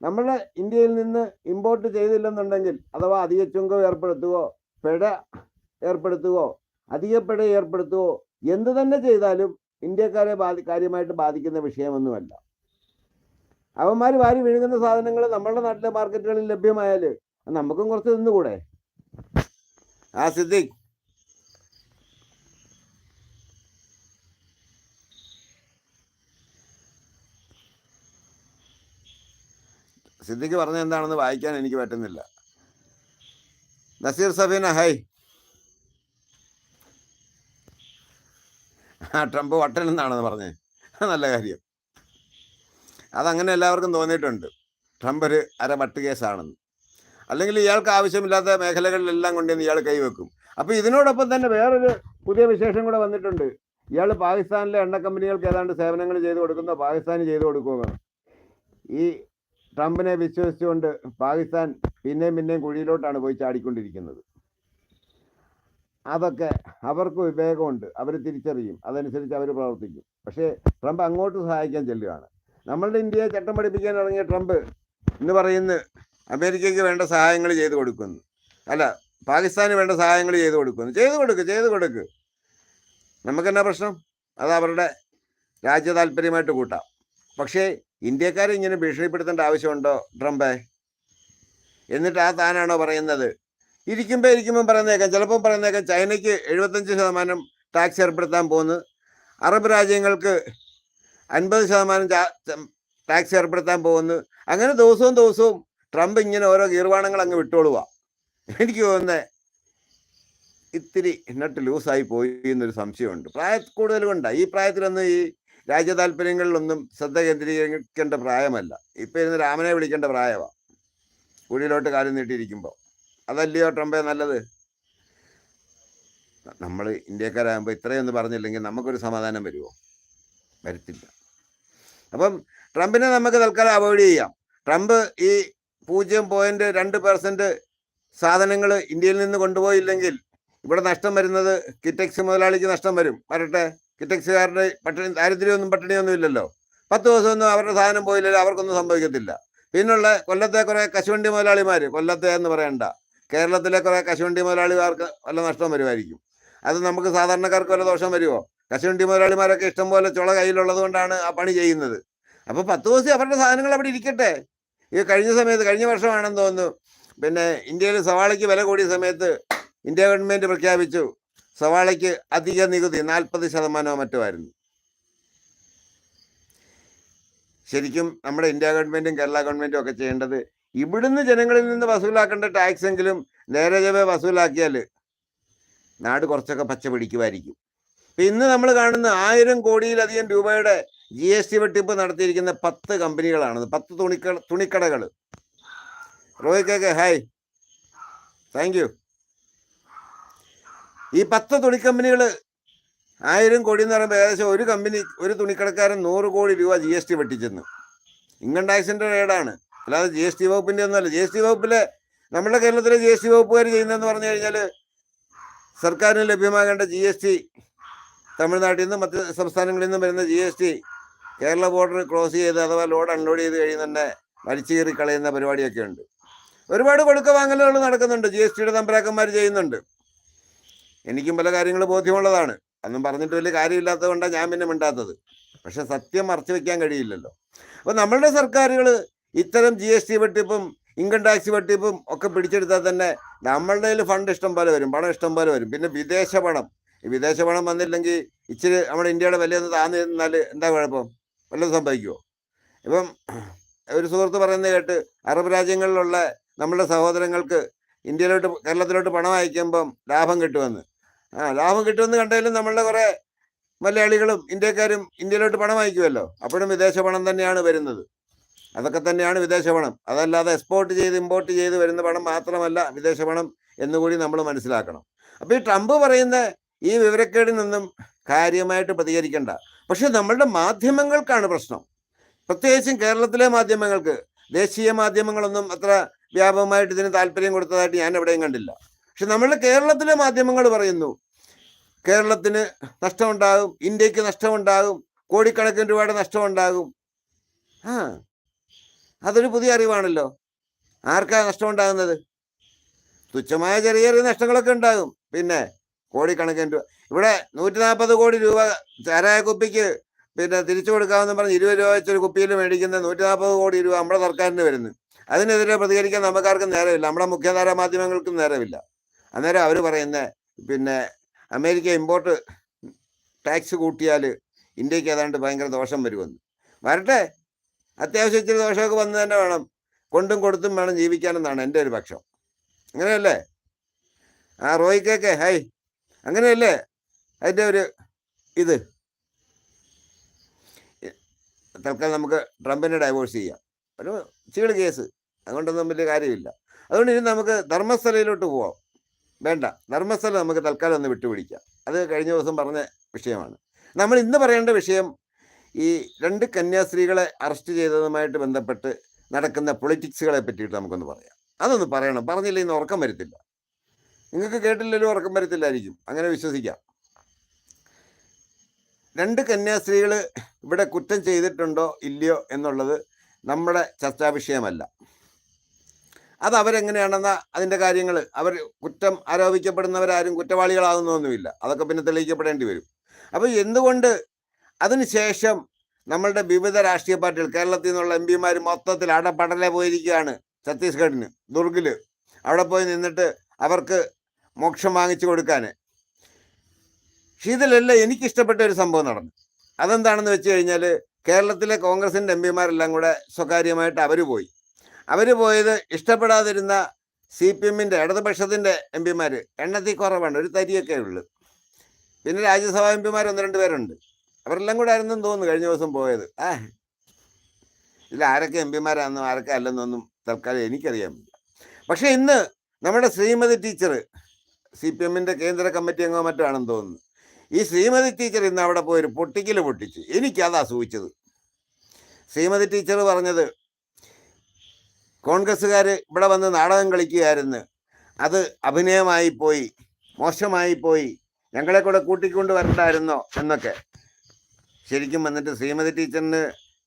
നമ്മുടെ ഇന്ത്യയിൽ നിന്ന് ഇമ്പോർട്ട് ചെയ്തില്ലെന്നുണ്ടെങ്കിൽ അഥവാ അധിക ചുങ്കം ഏർപ്പെടുത്തുകയോ പിഴ ഏർപ്പെടുത്തുകയോ അധിക പിഴ ഏർപ്പെടുത്തുകയോ എന്ത് തന്നെ ചെയ്താലും ഇന്ത്യക്കാരെ ബാധി കാര്യമായിട്ട് ബാധിക്കുന്ന വിഷയമൊന്നുമല്ല. അവന്മാർ വാരി വിഴുങ്ങുന്ന സാധനങ്ങൾ നമ്മളുടെ നാട്ടിലെ മാർക്കറ്റുകളിൽ ലഭ്യമായാൽ നമുക്കും കുറച്ച് നിന്നുകൂടെ? ആ സിദ്ദിഖ് സിദ്ദിഖ് പറഞ്ഞ എന്താണെന്ന് വായിക്കാൻ എനിക്ക് പറ്റുന്നില്ല. നസീർ സഫീന ഹൈ. ആ ട്രംപ് വട്ടൻ എന്നാണെന്ന് പറഞ്ഞേ. നല്ല കാര്യം. അതങ്ങനെ എല്ലാവർക്കും തോന്നിയിട്ടുണ്ട്. ട്രംപ് ഒരു അര വട്ട് കേസാണെന്ന്. അല്ലെങ്കിൽ ഇയാൾക്ക് ആവശ്യമില്ലാത്ത മേഖലകളിലെല്ലാം കൊണ്ടുവന്ന് ഇയാൾ കൈവെക്കും. അപ്പോൾ ഇതിനോടൊപ്പം തന്നെ വേറൊരു പുതിയ വിശേഷം കൂടെ വന്നിട്ടുണ്ട്. ഇയാൾ പാകിസ്ഥാനിലെ എണ്ണ കമ്പനികൾക്ക് ഏതാണ്ട് സേവനങ്ങൾ ചെയ്തു കൊടുക്കുന്ന? പാകിസ്ഥാന് ചെയ്തു കൊടുക്കുമെന്ന് ഈ ട്രംപിനെ വിശ്വസിച്ചുകൊണ്ട് പാകിസ്ഥാൻ പിന്നെയും പിന്നെയും കുഴിയിലോട്ടാണ് പോയി ചാടിക്കൊണ്ടിരിക്കുന്നത്. അതൊക്കെ അവർക്ക് വിവേകമുണ്ട്. അവർ തിരിച്ചറിയും. അതനുസരിച്ച് അവർ പ്രവർത്തിക്കും. പക്ഷേ ട്രംപ് അങ്ങോട്ട് സഹായിക്കാൻ ചെല്ലുകയാണ്. നമ്മളുടെ ഇന്ത്യയെ ചട്ടം പഠിപ്പിക്കാൻ ഇറങ്ങിയ ട്രംപ് എന്ന് പറയുന്ന അമേരിക്കയ്ക്ക് വേണ്ട സഹായങ്ങൾ ചെയ്തു കൊടുക്കുന്നു. അല്ല പാകിസ്ഥാന് വേണ്ട സഹായങ്ങൾ ചെയ്തു കൊടുക്കുന്നു. ചെയ്തു കൊടുക്ക് ചെയ്തു കൊടുക്ക്. നമുക്കെന്നാ പ്രശ്നം? അത് അവരുടെ രാജ്യ താല്പര്യമായിട്ട് കൂട്ടാം. പക്ഷേ ഇന്ത്യക്കാരെ ഇങ്ങനെ ഭീഷണിപ്പെടുത്തേണ്ട ആവശ്യമുണ്ടോ ട്രംപേ? എന്നിട്ട് ആ താനാണോ പറയുന്നത്? ഇരിക്കുമ്പോൾ ഇരിക്കുമ്പോൾ പറയുന്നേക്കാം ചിലപ്പോൾ പറയുന്നേക്കാം ചൈനയ്ക്ക് എഴുപത്തഞ്ച് ശതമാനം ടാക്സ് ഏർപ്പെടുത്താൻ പോകുന്നു അറബ് രാജ്യങ്ങൾക്ക് അൻപത് ശതമാനം ടാക്സ് ഏർപ്പെടുത്താൻ പോകുന്നു അങ്ങനെ ദിവസവും ദിവസവും ട്രംപ് ഇങ്ങനെ ഓരോ ഗീർവാണങ്ങൾ അങ്ങ് വിട്ടോളുക എനിക്ക് തോന്നുന്നത് ഇത്തിരി നട്ട് ലൂസായി പോയി എന്നൊരു സംശയമുണ്ട്. പ്രായ കൂടുതൽ കൊണ്ടാണ് ഈ പ്രായത്തിലൊന്നും ഈ രാജ്യ താല്പര്യങ്ങളിലൊന്നും ശ്രദ്ധ കേന്ദ്രീകരിക്കേണ്ട പ്രായമല്ല. ഇപ്പം ഇരുന്ന് രാമനെ വിളിക്കേണ്ട പ്രായമാണ് കുഴിയിലോട്ട് കാര്യം നീട്ടിയിരിക്കുമ്പോൾ അതല്ലയോ ട്രംപേ നല്ലത്? നമ്മൾ ഇന്ത്യക്കാരാകുമ്പോൾ ഇത്രയൊന്നും പറഞ്ഞില്ലെങ്കിൽ നമുക്കൊരു സമാധാനം വരുമോ വരത്തില്ല. അപ്പം ട്രംപിനെ നമുക്ക് തൽക്കാലം അവോയ്ഡ് ചെയ്യാം. ട്രംപ് ഈ പൂജ്യം പോയിന്റ് രണ്ട് പെർസെന്റ് സാധനങ്ങൾ ഇന്ത്യയിൽ നിന്ന് കൊണ്ടുപോയില്ലെങ്കിൽ ഇവിടെ നഷ്ടം വരുന്നത് കിറ്റക്സ് മുതലാളിക്ക് നഷ്ടം വരും. വരട്ടെ. കിറ്റക്സുകാരുടെ പട്ടിണി ദാരിദ്ര്യമൊന്നും പട്ടിണിയൊന്നും ഇല്ലല്ലോ പത്ത് ദിവസമൊന്നും അവരുടെ സാധനം പോയില്ലല്ലോ അവർക്കൊന്നും സംഭവിക്കത്തില്ല. പിന്നുള്ള കൊല്ലത്തെ കുറെ കശുവണ്ടി മുതലാളിമാർ കൊല്ലത്തെ എന്ന് പറയണ്ട. കേരളത്തിലെ കുറെ കശുവണ്ടി മുതലാളിമാർക്ക് വല്ല നഷ്ടം വരുമായിരിക്കും. അത് നമുക്ക് സാധാരണക്കാർക്ക് വല്ല ദോഷം വരുമോ? കശുവണ്ടി മുതലാളിമാരൊക്കെ ഇഷ്ടംപോലെ ചുള കയ്യിലുള്ളത് കൊണ്ടാണ് ആ പണി ചെയ്യുന്നത്. അപ്പോൾ പത്ത് ദിവസം അവരുടെ സാധനങ്ങൾ അവിടെ ഇരിക്കട്ടെ. ഈ കഴിഞ്ഞ സമയത്ത് കഴിഞ്ഞ വർഷമാണെന്ന് തോന്നുന്നു. പിന്നെ ഇന്ത്യയിൽ സവാളയ്ക്ക് വില കൂടിയ സമയത്ത് ഇന്ത്യ ഗവൺമെന്റ് പ്രഖ്യാപിച്ചു സവാളയ്ക്ക് അധിക നികുതി നാൽപ്പത് ശതമാനമോ മറ്റുമായിരുന്നു ശരിക്കും നമ്മുടെ ഇന്ത്യ ഗവൺമെന്റും കേരള ഗവൺമെന്റും ഒക്കെ ചെയ്യേണ്ടത് ഇവിടുന്ന് ജനങ്ങളിൽ നിന്ന് വസൂലാക്കേണ്ട ടാക്സ് എങ്കിലും നേരെ ചൊവ്വേ വസൂലാക്കിയാൽ നാട് കുറച്ചൊക്കെ പച്ച പിടിക്കുമായിരിക്കും. ഇപ്പൊ ഇന്ന് നമ്മൾ കാണുന്ന ആയിരം കോടിയിലധികം രൂപയുടെ ജി എസ് ടി വെട്ടിപ്പ് നടത്തിയിരിക്കുന്ന പത്ത് കമ്പനികളാണ് പത്ത് തുണിക്ക തുണിക്കടകൾ റോയ്ക്കൊക്കെ ഹായ് താങ്ക് യു. ഈ പത്ത് തുണിക്കമ്പനികൾ ആയിരം കോടി എന്ന് പറയുമ്പോൾ ഏകദേശം ഒരു കമ്പനി ഒരു തുണിക്കടക്കാരൻ നൂറ് കോടി രൂപ ജി എസ് ടി വെട്ടിച്ചെന്ന്. ഇൻകം ടാക്സിന്റെ റേഡാണ് അല്ലാതെ ജി എസ് ടി വകുപ്പിന്റെ ഒന്നുമല്ല. ജി എസ് ടി വകുപ്പിലെ നമ്മുടെ കേരളത്തിലെ ജി എസ് ടി വകുപ്പുകാർ ചെയ്യുന്നതെന്ന് പറഞ്ഞു കഴിഞ്ഞാൽ സർക്കാരിന് ലഭ്യമാകേണ്ട ജി എസ് ടി തമിഴ്നാട്ടിൽ നിന്നും മറ്റ് സംസ്ഥാനങ്ങളിൽ നിന്നും വരുന്ന G S T Kerala border cross ചെയ്ത് അഥവാ ലോഡ് അൺലോഡ് ചെയ്ത് കഴിയുന്നുണ്ടെ വലിച്ചു കയറി കളയുന്ന പരിപാടിയൊക്കെ ഉണ്ട് ഒരുപാട് കൊടുക്ക വാങ്ങലുകൾ നടക്കുന്നുണ്ട്. ജി എസ് ടിയുടെ തമ്പരാക്കന്മാർ ചെയ്യുന്നുണ്ട്. എനിക്കും പല കാര്യങ്ങൾ ബോധ്യമുള്ളതാണ്. അന്നും പറഞ്ഞിട്ട് വലിയ കാര്യമില്ലാത്തത് കൊണ്ടാണ് ഞാൻ പിന്നെ മിണ്ടാത്തത്. പക്ഷെ സത്യം മറച്ചു വെക്കാൻ കഴിയില്ലല്ലോ. അപ്പോൾ നമ്മളുടെ സർക്കാരുകൾ ഇത്തരം ജി എസ് ടി വെട്ടിപ്പും ഇൻകം ടാക്സ് വെട്ടിപ്പും ഒക്കെ പിടിച്ചെടുത്താൽ തന്നെ നമ്മളുടെ കയ്യിൽ ഫണ്ട് ഇഷ്ടം പോലെ വരും പണം ഇഷ്ടം പോലെ വരും. പിന്നെ വിദേശ പണം. ഈ വിദേശ പണം വന്നില്ലെങ്കിൽ ഇച്ചിരി നമ്മുടെ ഇന്ത്യയുടെ വില ഒന്ന് താന്നു നിന്നാൽ എന്താ കുഴപ്പം? വല്ലതും സംഭവിക്കുമോ ഇപ്പം ഒരു സുഹൃത്ത് പറയുന്നത് കേട്ട് അറബ് രാജ്യങ്ങളിലുള്ള നമ്മുടെ സഹോദരങ്ങൾക്ക് ഇന്ത്യയിലോട്ട് കേരളത്തിലോട്ട് പണം അയക്കുമ്പം ലാഭം കിട്ടുമെന്ന്. ആ ലാഭം കിട്ടുമെന്ന് കണ്ടാലും നമ്മളുടെ കുറേ മലയാളികളും ഇന്ത്യക്കാരും ഇന്ത്യയിലോട്ട് പണം അയക്കുമല്ലോ. അപ്പോഴും വിദേശ പണം തന്നെയാണ് വരുന്നത്. അതൊക്കെ തന്നെയാണ് വിദേശ പണം. അതല്ലാതെ എക്സ്പോർട്ട് ചെയ്ത് ഇമ്പോർട്ട് ചെയ്ത് വരുന്ന പണം മാത്രമല്ല വിദേശ പണം എന്നുകൂടി നമ്മൾ മനസ്സിലാക്കണം. അപ്പോൾ ഈ ട്രംപ് പറയുന്ന ഈ വിവരക്കേടിൽ നിന്നും കാര്യമായിട്ട് പ്രതികരിക്കേണ്ട. പക്ഷെ നമ്മളുടെ മാധ്യമങ്ങൾക്കാണ് പ്രശ്നം. പ്രത്യേകിച്ചും കേരളത്തിലെ മാധ്യമങ്ങൾക്ക് ദേശീയ മാധ്യമങ്ങളൊന്നും അത്ര വ്യാപകമായിട്ട് ഇതിന് താല്പര്യം കൊടുത്തതായിട്ട് ഞാൻ എവിടെയും കണ്ടില്ല. പക്ഷെ നമ്മളുടെ കേരളത്തിലെ മാധ്യമങ്ങൾ പറയുന്നു കേരളത്തിന് നഷ്ടമുണ്ടാകും ഇന്ത്യയ്ക്ക് നഷ്ടമുണ്ടാകും കോടിക്കണക്കിന് രൂപയുടെ നഷ്ടമുണ്ടാകും. ആ അതൊരു പുതിയ അറിവാണല്ലോ. ആർക്കാ നഷ്ടമുണ്ടാകുന്നത്? തുച്ഛമായ ചെറിയ ചെറിയ നഷ്ടങ്ങളൊക്കെ ഉണ്ടാകും. പിന്നെ കോടിക്കണക്കിന് രൂപ ഇവിടെ നൂറ്റി നാൽപ്പത് കോടി രൂപ ചാരായ കുപ്പിക്ക് പിന്നെ തിരിച്ചു കൊടുക്കാമെന്ന് പറഞ്ഞ് ഇരുപത് രൂപ വെച്ചൊരു കുപ്പിയിൽ മേടിക്കുന്ന നൂറ്റി നാൽപ്പത് കോടി രൂപ നമ്മുടെ സർക്കാരിന് വരുന്നു. അതിനെതിരെ പ്രതികരിക്കാൻ നമുക്കാർക്കും നേരമില്ല. നമ്മുടെ മുഖ്യധാര മാധ്യമങ്ങൾക്കും നേരമില്ല. അന്നേരം അവർ പറയുന്ന പിന്നെ അമേരിക്ക ഇമ്പോർട്ട് ടാക്സ് കൂട്ടിയാൽ ഇന്ത്യയ്ക്ക് ഏതാണ്ട് ഭയങ്കര ദോഷം വരുമെന്ന്. വരട്ടെ. അത്യാവശ്യം ഇച്ചിരി ദോഷമൊക്കെ വന്നു തന്നെ വേണം. കൊണ്ടും കൊടുത്തും വേണം ജീവിക്കാനെന്നാണ് എന്റെ ഒരു പക്ഷം. അങ്ങനെയല്ലേ? ആ റോയിക്കൊക്കെ ഹൈ അങ്ങനെയല്ലേ? അതിന്റെ ഒരു ഇത്. തൽക്കാലം നമുക്ക് ട്രംപിനെ ഡൈവോഴ്സ് ചെയ്യാം. ഒരു ചീട് കേസ്. അതുകൊണ്ടൊന്നും വലിയ കാര്യമില്ല. അതുകൊണ്ട് ഇനി നമുക്ക് ധർമ്മസ്ഥലയിലോട്ട് പോവാം. വേണ്ട. ധർമ്മസ്ഥലം നമുക്ക് തൽക്കാലം ഒന്ന് വിട്ടുപിടിക്കാം. അത് കഴിഞ്ഞ ദിവസം പറഞ്ഞ വിഷയമാണ്. നമ്മൾ ഇന്ന് പറയേണ്ട വിഷയം ഈ രണ്ട് കന്യാസ്ത്രീകളെ അറസ്റ്റ് ചെയ്തതുമായിട്ട് ബന്ധപ്പെട്ട് നടക്കുന്ന പൊളിറ്റിക്സുകളെ പറ്റിയിട്ട് നമുക്കൊന്ന് പറയാം. അതൊന്ന് പറയണം. പറഞ്ഞില്ല ഇന്ന് ഉറക്കം വരത്തില്ല. നിങ്ങൾക്ക് കേട്ടില്ലല്ലോ ഉറക്കം വരത്തില്ലായിരിക്കും. അങ്ങനെ വിശ്വസിക്കാം. രണ്ട് കന്യാസ്ത്രീകൾ ഇവിടെ കുറ്റം ചെയ്തിട്ടുണ്ടോ ഇല്ലയോ എന്നുള്ളത് നമ്മുടെ ചർച്ചാ വിഷയമല്ല. അത് അവരെങ്ങനെയാണെന്ന അതിന്റെ കാര്യങ്ങൾ അവർ കുറ്റം ആരോപിക്കപ്പെടുന്നവരാരും കുറ്റവാളികളാകുന്നൊന്നുമില്ല. അതൊക്കെ പിന്നെ തെളിയിക്കപ്പെടേണ്ടി വരും. അപ്പോൾ എന്തുകൊണ്ട് അതിനുശേഷം നമ്മളുടെ വിവിധ രാഷ്ട്രീയ പാർട്ടികൾ കേരളത്തിൽ നിന്നുള്ള എം പിമാർ മൊത്തത്തിൽ അടപടലെ പോയിരിക്കുകയാണ് ഛത്തീസ്ഗഡിന് ദുർഗിൽ അവിടെ പോയി നിന്നിട്ട് അവർക്ക് മോക്ഷം വാങ്ങിച്ചു കൊടുക്കാൻ ഇതിലല്ല എനിക്കിഷ്ടപ്പെട്ട ഒരു സംഭവം നടന്നു. അതെന്താണെന്ന് വെച്ച് കഴിഞ്ഞാൽ കേരളത്തിലെ കോൺഗ്രസിന്റെ എം പിമാരെല്ലാം കൂടെ സ്വകാര്യമായിട്ട് അവർ പോയി. അവർ പോയത് ഇഷ്ടപ്പെടാതിരുന്ന സി പി എമ്മിന്റെ ഇടതുപക്ഷത്തിന്റെ എം പിമാർ എണ്ണത്തിൽ കുറവാണ് ഒരു തരിയൊക്കെ ഉള്ളു. പിന്നെ രാജ്യസഭാ എം പിമാർ ഒന്ന് രണ്ട് പേരുണ്ട്. അവരെല്ലാം കൂടെ ആയിരുന്നെന്ന് തോന്നുന്നു കഴിഞ്ഞ ദിവസം പോയത്. ആ. ഇതിൽ ആരൊക്കെ എം പിമാരാണെന്നും ആരൊക്കെ അല്ലെന്നൊന്നും തൽക്കാലം എനിക്കറിയാമില്ല പക്ഷേ ഇന്ന് നമ്മുടെ ശ്രീമതി ടീച്ചർ സി പി എമ്മിന്റെ കേന്ദ്ര കമ്മിറ്റി അംഗമോ മറ്റോ ആണെന്ന് തോന്നുന്നു. ഈ ശ്രീമതി ടീച്ചർ ഇന്ന് അവിടെ പോയൊരു പൊട്ടിക്കൽ പൊട്ടിച്ച് എനിക്കതാ സൂചിച്ചത്. ശ്രീമതി ടീച്ചർ പറഞ്ഞത് കോൺഗ്രസ്സുകാർ ഇവിടെ വന്ന് നാടകം കളിക്കുകയായിരുന്നു. അത് അഭിനയമായി പോയി മോശമായി പോയി. ഞങ്ങളെ കൂടെ കൂട്ടിക്കൊണ്ട് വരണ്ടായിരുന്നോ എന്നൊക്കെ. ശരിക്കും വന്നിട്ട് ശ്രീമതി ടീച്ചറിന്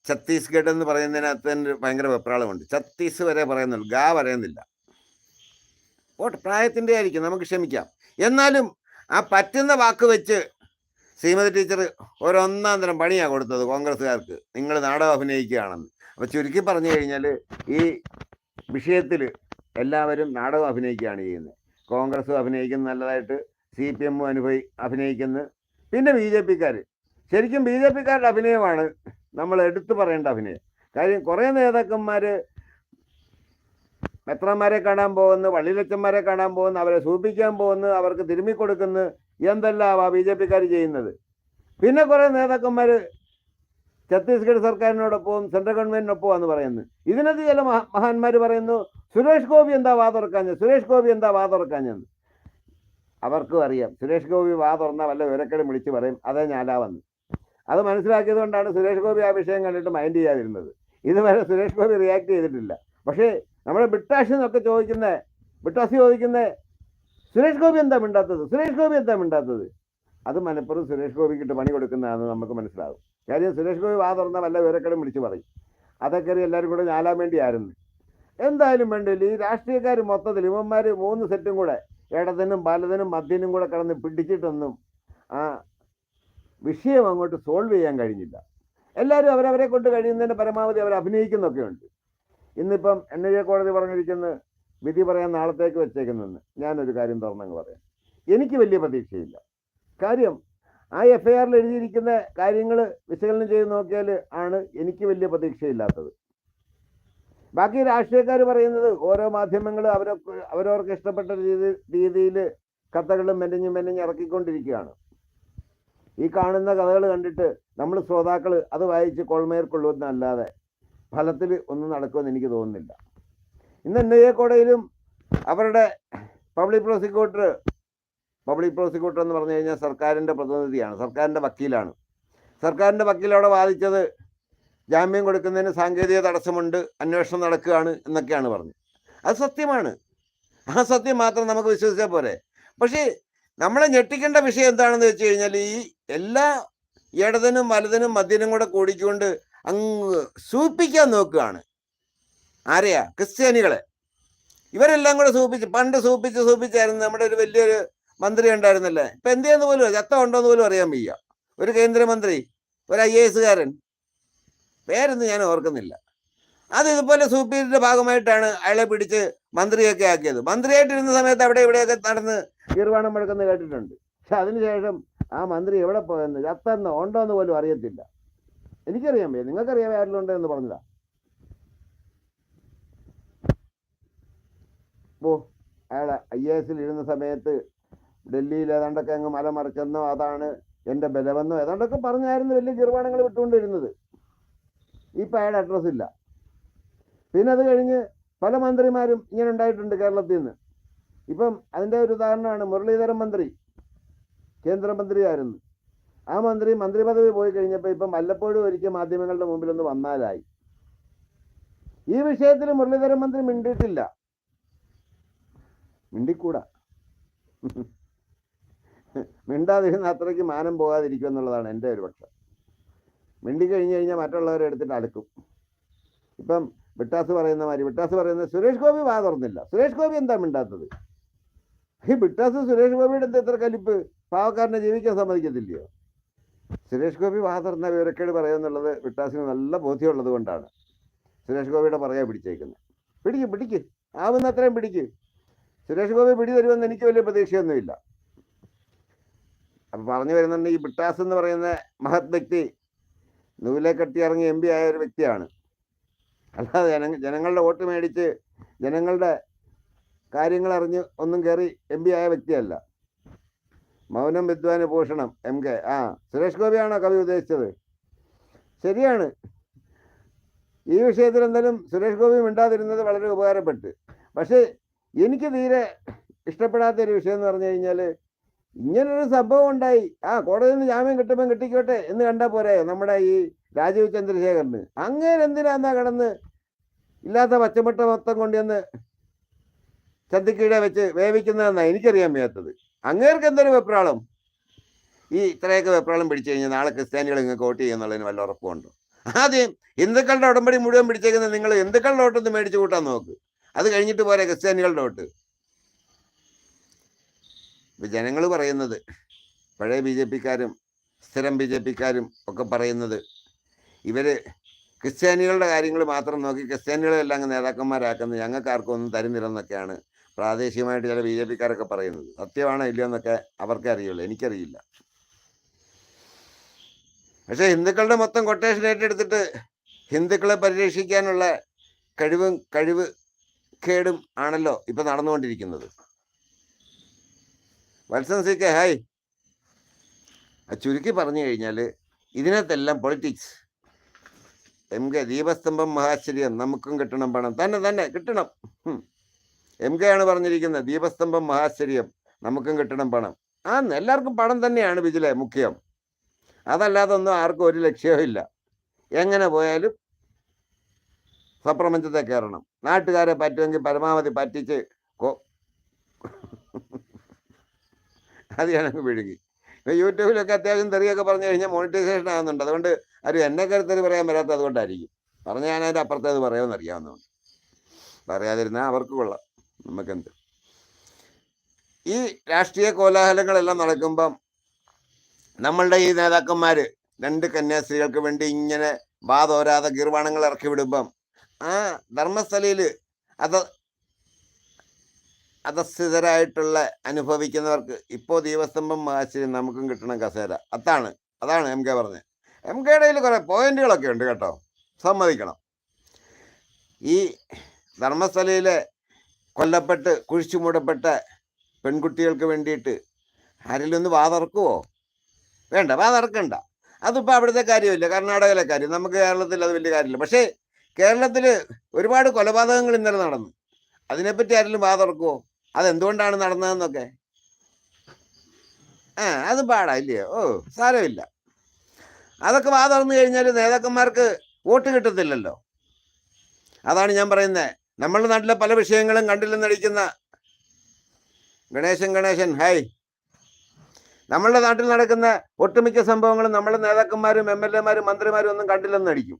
ഛത്തീസ്ഗഡ് എന്ന് പറയുന്നതിനകത്ത് തന്നെ ഭയങ്കര വെപ്രാളമുണ്ട്. ഛത്തീസ് വരെ പറയുന്നുള്ളൂ ഗാ പറയുന്നില്ല. ഓട്ട് പ്രായത്തിന്റെ ആയിരിക്കും നമുക്ക് ക്ഷമിക്കാം. എന്നാലും ആ പറ്റുന്ന വാക്ക് വെച്ച് ശ്രീമതി ടീച്ചർ ഒരൊന്നാം തരം പണിയാണ് കൊടുത്തത് കോൺഗ്രസ്സുകാർക്ക്. നിങ്ങൾ നാടകം അഭിനയിക്കുകയാണെന്ന്. അപ്പോൾ ചുരുക്കി പറഞ്ഞു കഴിഞ്ഞാൽ ഈ വിഷയത്തിൽ എല്ലാവരും നാടകം അഭിനയിക്കുകയാണ് ചെയ്യുന്നത്. കോൺഗ്രസ് അഭിനയിക്കുന്ന നല്ലതായിട്ട് സി പി എമ്മും അനുഭവി അഭിനയിക്കുന്നു. പിന്നെ ബി ജെ പിക്കാർ ശരിക്കും ബി ജെ പിക്കാരുടെ അഭിനയമാണ് നമ്മൾ എടുത്തു പറയേണ്ട അഭിനയം. കാര്യം കുറേ നേതാക്കന്മാർ മെത്രന്മാരെ കാണാൻ പോകുന്നു വള്ളിലച്ചന്മാരെ കാണാൻ പോകുന്നു അവരെ സൂപ്പിക്കാൻ പോകുന്നു അവർക്ക് തിരുമ്മിക്കൊടുക്കുന്നു എന്തെല്ലാം ആ ബി ജെ പിക്കാർ ചെയ്യുന്നത്. പിന്നെ കുറേ നേതാക്കന്മാർ ഛത്തീസ്ഗഡ് സർക്കാരിനോടൊപ്പം സെൻട്രൽ ഗവൺമെന്റിനൊപ്പം എന്ന് പറയുന്നു ഇതിനകത്ത് ചില മഹാ മഹാന്മാർ പറയുന്നു സുരേഷ് ഗോപി എന്താ വാ തുറക്കാഞ്ഞ് സുരേഷ് ഗോപി എന്താ വാ തുറക്കാഞ്ഞെന്ന് അവർക്കും അറിയാം. സുരേഷ് ഗോപി വാ തുറന്നാൽ വല്ല വിവരക്കേടും വിളിച്ച് പറയും. അതേ ഞാലാവെന്ന്. അത് മനസ്സിലാക്കിയത് കൊണ്ടാണ് സുരേഷ് ഗോപി ആ വിഷയം കണ്ടിട്ട് മൈൻഡ് ചെയ്യാതിരുന്നത്. ഇതുവരെ സുരേഷ് ഗോപി റിയാക്ട് ചെയ്തിട്ടില്ല. പക്ഷേ നമ്മുടെ ബിട്ടാഷ് എന്നൊക്കെ ചോദിക്കുന്ന ബിട്ടാസ് ചോദിക്കുന്ന സുരേഷ് ഗോപി എന്താ മിണ്ടാത്തത്? സുരേഷ് ഗോപി എന്താ മിണ്ടാത്തത്? അത് മനപ്പുറം സുരേഷ് ഗോപിക്കിട്ട് പണി കൊടുക്കുന്നതാണെന്ന് നമുക്ക് മനസ്സിലാകും. കാര്യം സുരേഷ് ഗോപി വാ തുറന്ന വല്ല വിവരക്കേടും വിളിച്ചു പറയും. അതൊക്കെ എല്ലാവരും കൂടെ ഞാലാൻ വേണ്ടിയായിരുന്നു എന്തായാലും വേണ്ടില്ല ഈ രാഷ്ട്രീയക്കാർ മൊത്തത്തിൽ ഇവന്മാർ മൂന്ന് സെറ്റും കൂടെ ഇടതിനും പലതിനും മദ്യനും കൂടെ കിടന്ന് പിടിച്ചിട്ടൊന്നും ആ വിഷയം അങ്ങോട്ട് സോൾവ് ചെയ്യാൻ കഴിഞ്ഞില്ല. എല്ലാവരും അവരവരെ കൊണ്ട് കഴിയുന്നതിന് പരമാവധി അവർ അഭിനയിക്കുന്നൊക്കെ ഉണ്ട്. ഇന്നിപ്പം എൻ ഐ എ കോടതി പറഞ്ഞിരിക്കുന്ന വിധി പറയാൻ നാളത്തേക്ക് വെച്ചേക്കുന്നെന്ന്. ഞാനൊരു കാര്യം തുറന്നങ്ങ് പറയാം. എനിക്ക് വലിയ പ്രതീക്ഷയില്ല. കാര്യം ആ എഫ് ഐ ആറിൽ എഴുതിയിരിക്കുന്ന കാര്യങ്ങൾ വിശകലനം ചെയ്ത് നോക്കിയാൽ ആണ് എനിക്ക് വലിയ പ്രതീക്ഷയില്ലാത്തത്. ബാക്കി രാഷ്ട്രീയക്കാർ പറയുന്നത് ഓരോ മാധ്യമങ്ങൾ അവരൊക്കെ അവരവർക്ക് ഇഷ്ടപ്പെട്ട രീതി രീതിയിൽ കഥകളും മെനഞ്ഞും മെനഞ്ഞ് ഇറക്കിക്കൊണ്ടിരിക്കുകയാണ്. ഈ കാണുന്ന കഥകൾ കണ്ടിട്ട് നമ്മൾ ശ്രോതാക്കൾ അത് വായിച്ച് കൊള്ളുമെന്നല്ലാതെ ഫലത്തിൽ ഒന്നും നടക്കുമെന്ന് എനിക്ക് തോന്നുന്നില്ല. ഇന്ന് എൻ ഐ എ അവരുടെ പബ്ലിക് പ്രോസിക്യൂട്ടർ പബ്ലിക് പ്രോസിക്യൂട്ടർ എന്ന് പറഞ്ഞു കഴിഞ്ഞാൽ സർക്കാരിന്റെ പ്രതിനിധിയാണ് സർക്കാരിന്റെ വക്കീലാണ്. സർക്കാരിന്റെ വക്കീലവിടെ വാദിച്ചത് ജാമ്യം കൊടുക്കുന്നതിന് സാങ്കേതിക തടസ്സമുണ്ട് അന്വേഷണം നടക്കുകയാണ് എന്നൊക്കെയാണ് പറഞ്ഞത് അത് സത്യമാണ്. ആ സത്യം മാത്രം നമുക്ക് വിശ്വസിച്ചാൽ പോരെ. പക്ഷേ നമ്മളെ ഞെട്ടിക്കേണ്ട വിഷയം എന്താണെന്ന് വെച്ച് കഴിഞ്ഞാൽ ഈ എല്ലാ ഇടതിനും വലതിനും മദ്യനും കൂടെ കൂടിക്കൊണ്ട് അങ്ങ് സൂപ്പിക്കാൻ നോക്കുകയാണ്. ആരെയാ? ക്രിസ്ത്യാനികളെ. ഇവരെല്ലാം കൂടെ സൂപ്പിച്ച് പണ്ട് സൂപ്പിച്ച് സൂപ്പിച്ചായിരുന്നു നമ്മുടെ ഒരു വലിയൊരു മന്ത്രി ഉണ്ടായിരുന്നല്ലേ? ഇപ്പൊ എന്ത് ചെയ്യുന്ന പോലും ചത്ത ഉണ്ടോന്ന് പോലും അറിയാൻ വയ്യ. ഒരു കേന്ദ്രമന്ത്രി ഒരു ഐ എ എസുകാരൻ പേരൊന്നും ഞാൻ ഓർക്കുന്നില്ല. അത് ഇതുപോലെ സൂപ്പീരിന്റെ ഭാഗമായിട്ടാണ് അയാളെ പിടിച്ച് മന്ത്രിയൊക്കെ ആക്കിയത്. മന്ത്രിയായിട്ടിരുന്ന സമയത്ത് അവിടെ ഇവിടെയൊക്കെ നടന്ന് നിർവാണം മുഴക്കുന്നത് കേട്ടിട്ടുണ്ട്. പക്ഷെ അതിനുശേഷം ആ മന്ത്രി എവിടെ പോയെന്ന് ചത്തെന്നോ ഉണ്ടോ എന്ന് പോലും അറിയത്തില്ല. എനിക്കറിയാൻ വയ്യ. നിങ്ങൾക്കറിയാം ആരെങ്കിലും ഉണ്ടോ എന്ന് പറഞ്ഞതാ? ഓ അയാൾ ഐ എ എസിൽ ഇരുന്ന സമയത്ത് ഡൽഹിയിൽ ഏതാണ്ടൊക്കെ അങ്ങ് മല മറിച്ചെന്നോ അതാണ് എന്റെ ബലമെന്നോ ഏതാണ്ടൊക്കെ പറഞ്ഞായിരുന്നു വലിയ ചെറുപാടങ്ങൾ വിട്ടുകൊണ്ടിരുന്നത്. ഇപ്പം അയാളുടെ അഡ്രസ്സ് ഇല്ല. പിന്നെ അത് കഴിഞ്ഞ് പല മന്ത്രിമാരും ഇങ്ങനെ ഉണ്ടായിട്ടുണ്ട് കേരളത്തിൽ നിന്ന്. ഇപ്പം അതിന്റെ ഒരു ഉദാഹരണമാണ് മുരളീധരൻ മന്ത്രി കേന്ദ്രമന്ത്രിയായിരുന്നു ആ മന്ത്രി മന്ത്രി പദവി പോയി കഴിഞ്ഞപ്പോൾ ഇപ്പം വല്ലപ്പോഴും ഒരിക്കൽ മാധ്യമങ്ങളുടെ മുമ്പിൽ ഒന്ന് വന്നാലായി. ഈ വിഷയത്തിൽ മുരളീധരൻ മന്ത്രി മിണ്ടിയിട്ടില്ല. മിണ്ടിക്കൂടാ. മിണ്ടാതിരുന്ന അത്രയ്ക്ക് മാനം പോകാതിരിക്കും എന്നുള്ളതാണ് എന്റെ ഒരു പക്ഷം. മിണ്ടി കഴിഞ്ഞ് കഴിഞ്ഞാൽ മറ്റുള്ളവരെ എടുത്തിട്ട് അടുക്കും. ഇപ്പം വിട്ടാസ് പറയുന്ന മാതിരി വിട്ടാസ് പറയുന്ന സുരേഷ് ഗോപി വാ തുറന്നില്ല. സുരേഷ് ഗോപി എന്താ മിണ്ടാത്തത്? ഈ വിട്ടാസ് സുരേഷ് ഗോപിയുടെ എന്താ ഇത്ര കലിപ്പ് പാവക്കാരനെ ജീവിക്കാൻ സമ്മതിക്കത്തില്ലയോ? സുരേഷ് ഗോപി വാ തുറന്ന വിവരക്കേട് പറയുമെന്നുള്ളത് വിട്ടാസിന് നല്ല ബോധ്യമുള്ളത് കൊണ്ടാണ്. സുരേഷ് ഗോപിയുടെ പറയാ പിടിച്ചേക്കുന്നത്. പിടിക്ക് പിടിക്ക്. ആവുന്ന അത്രയും പിടിക്ക്. സുരേഷ് ഗോപി പിടി തരുമെന്ന് എനിക്ക് വലിയ പ്രതീക്ഷയൊന്നുമില്ല. അപ്പൊ പറഞ്ഞു വരുന്നുണ്ട് ഈ ബിട്ടാസ് എന്ന് പറയുന്ന മഹത് വ്യക്തി നൂലെ കെട്ടി ഇറങ്ങി എം പി ആയ ഒരു വ്യക്തിയാണ്. അല്ലാതെ ജന ജനങ്ങളുടെ വോട്ട് മേടിച്ച് ജനങ്ങളുടെ കാര്യങ്ങൾ അറിഞ്ഞ് ഒന്നും കയറി എം പി ആയ വ്യക്തിയല്ല. മൗനം വിദ്വാന് ഭൂഷണം എം കെ. ആ സുരേഷ് ഗോപിയാണോ കവി ഉദ്ദേശിച്ചത്? ശരിയാണ്. ഈ വിഷയത്തിൽ എന്തായാലും സുരേഷ് ഗോപി മിണ്ടാതിരുന്നത് വളരെ ഉപകാരപ്പെട്ട്. പക്ഷേ എനിക്ക് തീരെ ഇഷ്ടപ്പെടാത്ത ഒരു വിഷയം എന്ന് പറഞ്ഞു കഴിഞ്ഞാൽ ഇങ്ങനൊരു സംഭവം ഉണ്ടായി. ആ കോടതിയിൽ നിന്ന് ജാമ്യം കിട്ടുമ്പോൾ കിട്ടിക്കോട്ടെ എന്ന് കണ്ടാൽ പോരെ നമ്മുടെ ഈ രാജീവ് ചന്ദ്രശേഖരന്. അങ്ങനെ എന്തിനാന്നാ കിടന്ന് ഇല്ലാത്ത പച്ചമുട്ട മൊത്തം കൊണ്ടുവന്ന് ചന്തിക്കീടെ വെച്ച് വേവിക്കുന്നതെന്നാ എനിക്കറിയാൻ വയ്യാത്തത്. അങ്ങേർക്ക് എന്തൊരു വെപ്രാളം? ഈ ഇത്രയൊക്കെ വെപ്രാളം പിടിച്ചു കഴിഞ്ഞാൽ നാളെ ക്രിസ്ത്യാനികൾ ഇങ്ങനെ വോട്ട് ചെയ്യുന്നുള്ളതിന് വല്ല ഉറപ്പുണ്ടോ ആദ്യം ഹിന്ദുക്കളുടെ ഉടമ്പടി മുഴുവൻ പിടിച്ചേക്കുന്നത് നിങ്ങൾ ഹിന്ദുക്കളുടെ വോട്ടൊന്ന് മേടിച്ചു കൂട്ടാൻ നോക്ക്. അത് കഴിഞ്ഞിട്ട് പോരെ ക്രിസ്ത്യാനികളുടെ വോട്ട്. ജനങ്ങൾ പറയുന്നത് പഴയ ബി ജെ പിക്കാരും സ്ഥിരം ബി ജെ പിക്കാരും ഒക്കെ പറയുന്നത് ഇവർ ക്രിസ്ത്യാനികളുടെ കാര്യങ്ങൾ മാത്രം നോക്കി ക്രിസ്ത്യാനികളെല്ലാം അങ്ങ് നേതാക്കന്മാരാക്കുന്നത് ഞങ്ങൾക്ക് ഒന്നും തരുന്നില്ലെന്നൊക്കെയാണ് പ്രാദേശികമായിട്ട് ചില ബി ജെ പിക്കാരൊക്കെ പറയുന്നത്. സത്യമാണോ ഇല്ലയോ എന്നൊക്കെ അവർക്കേ അറിയുള്ളൂ എനിക്കറിയില്ല. പക്ഷേ ഹിന്ദുക്കളുടെ മൊത്തം കൊട്ടേഷൻ ഏറ്റെടുത്തിട്ട് ഹിന്ദുക്കളെ പരിരക്ഷിക്കാനുള്ള കഴിവും കഴിവ് കേടും ആണല്ലോ ഇപ്പം നടന്നുകൊണ്ടിരിക്കുന്നത്. Valsan C K hi. ചുരുക്കി പറഞ്ഞു കഴിഞ്ഞാൽ ഇതിനകത്തെല്ലാം പൊളിറ്റിക്സ്. എം കെ ദീപസ്തംഭം മഹാശ്ചര്യം നമുക്കും കിട്ടണം പണം. തന്നെ തന്നെ കിട്ടണം. എം കെ ആണ് പറഞ്ഞിരിക്കുന്നത് ദീപസ്തംഭം മഹാശ്ചര്യം നമുക്കും കിട്ടണം പണം. ആ എല്ലാവർക്കും പണം തന്നെയാണ് വിജിലെ മുഖ്യം. അതല്ലാതെ ഒന്നും ആർക്കും ഒരു ലക്ഷ്യവും ഇല്ല. എങ്ങനെ പോയാലും സപ്രപഞ്ചത്തെ കയറണം നാട്ടുകാരെ പറ്റുമെങ്കിൽ പരമാവധി പറ്റിച്ച് അത് ഞാനങ്ങ് വിഴുകി യൂട്യൂബിലൊക്കെ അത്യാവശ്യം തെറിയൊക്കെ പറഞ്ഞു കഴിഞ്ഞാൽ മോണിറ്റൈസേഷൻ ആകുന്നുണ്ട് അതുകൊണ്ട് ആരും എന്നെ കരുത്തറി പറയാൻ വരാത്ത അതുകൊണ്ടായിരിക്കും. പറഞ്ഞ ഞാൻ അതിന്റെ അപ്പുറത്തേത് പറയുമെന്ന് അറിയാവുന്നതുകൊണ്ട്. പറയാതിരുന്നാൽ അവർക്ക് കൊള്ളാം. നമുക്കെന്ത്? ഈ രാഷ്ട്രീയ കോലാഹലങ്ങളെല്ലാം നടക്കുമ്പം നമ്മളുടെ ഈ നേതാക്കന്മാർ രണ്ട് കന്യാസ്ത്രീകൾക്ക് വേണ്ടി ഇങ്ങനെ വാതോരാതെ ഗീർവാണങ്ങൾ ഇറക്കി വിടുമ്പം ആ ധർമ്മസ്ഥലയിൽ അത് അധസ്ഥിതരായിട്ടുള്ള അനുഭവിക്കുന്നവർക്ക് ഇപ്പോൾ ദീപസ്തംഭം ആശ്ചര്യം നമുക്കും കിട്ടണം കസേര. അതാണ് അതാണ് എം കെ പറഞ്ഞത്. എം കെയുടെ കയ്യിൽ കുറേ പോയിന്റുകളൊക്കെ ഉണ്ട് കേട്ടോ. സമ്മതിക്കണം. ഈ ധർമ്മസ്ഥലയിലെ കൊല്ലപ്പെട്ട് കുഴിച്ചു മൂടപ്പെട്ട പെൺകുട്ടികൾക്ക് വേണ്ടിയിട്ട് ആരെങ്കിലും ഒന്ന് വാതറക്കുവോ? വേണ്ട വാതറക്കണ്ട. അതിപ്പോൾ അവിടുത്തെ കാര്യമില്ല. കർണാടകയിലെ കാര്യം. നമുക്ക് കേരളത്തിൽ അത് വലിയ കാര്യമില്ല. പക്ഷേ കേരളത്തിൽ ഒരുപാട് കൊലപാതകങ്ങൾ ഇന്നലെ നടന്നു. അതിനെപ്പറ്റി ആരെങ്കിലും വാതറക്കുവോ? അതെന്തുകൊണ്ടാണ് നടന്നതെന്നൊക്കെ? ആ അത് പാടാ ഇല്ലയോ? ഓ സാരമില്ല. അതൊക്കെ വാതറന്നു കഴിഞ്ഞാൽ നേതാക്കന്മാർക്ക് വോട്ട് കിട്ടത്തില്ലല്ലോ. അതാണ് ഞാൻ പറയുന്നത് നമ്മളുടെ നാട്ടിലെ പല വിഷയങ്ങളും കണ്ടില്ലെന്ന് കണ്ടില്ലെന്നടിക്കുന്ന ഗണേശൻ ഗണേശൻ ഹൈ നമ്മളുടെ നാട്ടിൽ നടക്കുന്ന ഒട്ടുമിക്ക സംഭവങ്ങളും നമ്മുടെ നേതാക്കന്മാരും എം എൽ എമാരും മന്ത്രിമാരും ഒന്നും കണ്ടില്ലെന്ന് കണ്ടില്ലെന്നടിക്കും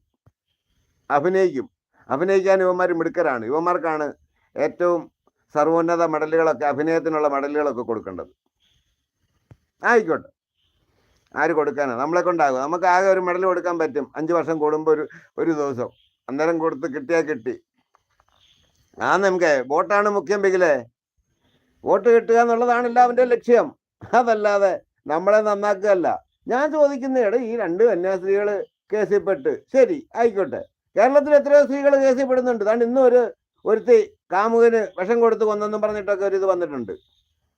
അഭിനയിക്കും. അഭിനയിക്കാൻ യുവന്മാർ മിടുക്കരാണ്. യുവന്മാർക്കാണ് ഏറ്റവും സർവോന്നത മെഡലുകളൊക്കെ അഭിനയത്തിനുള്ള മെഡലുകളൊക്കെ കൊടുക്കേണ്ടത്. ആയിക്കോട്ടെ. ആര് കൊടുക്കാനാണ് നമ്മളെ കൊണ്ടാകും. നമുക്ക് ആകെ ഒരു മെഡൽ കൊടുക്കാൻ പറ്റും. അഞ്ച് വർഷം കൂടുമ്പോൾ ഒരു ഒരു ദിവസം. അന്നേരം കൊടുത്ത് കിട്ടിയാൽ കിട്ടി. ആ നമുക്ക് വോട്ടാണ് മുഖ്യം ബിഗിലെ വോട്ട് കിട്ടുക എന്നുള്ളതാണ് അവന്റെ ലക്ഷ്യം. അതല്ലാതെ നമ്മളെ നന്നാക്കുകയല്ല. ഞാൻ ചോദിക്കുന്നതാണ് ഈ രണ്ട് കന്യാസ്ത്രീകൾ കേസിൽപ്പെട്ട്. ശരി ആയിക്കോട്ടെ. കേരളത്തിൽ എത്രയോ സ്ത്രീകൾ കേസിൽപ്പെടുന്നുണ്ട്. താണ്ട് ഇന്നും ഒരു ഒരുത്തി കാമുകന് വിഷം കൊടുത്ത് കൊന്നെന്നും പറഞ്ഞിട്ടൊക്കെ ഒരു ഇത് വന്നിട്ടുണ്ട്.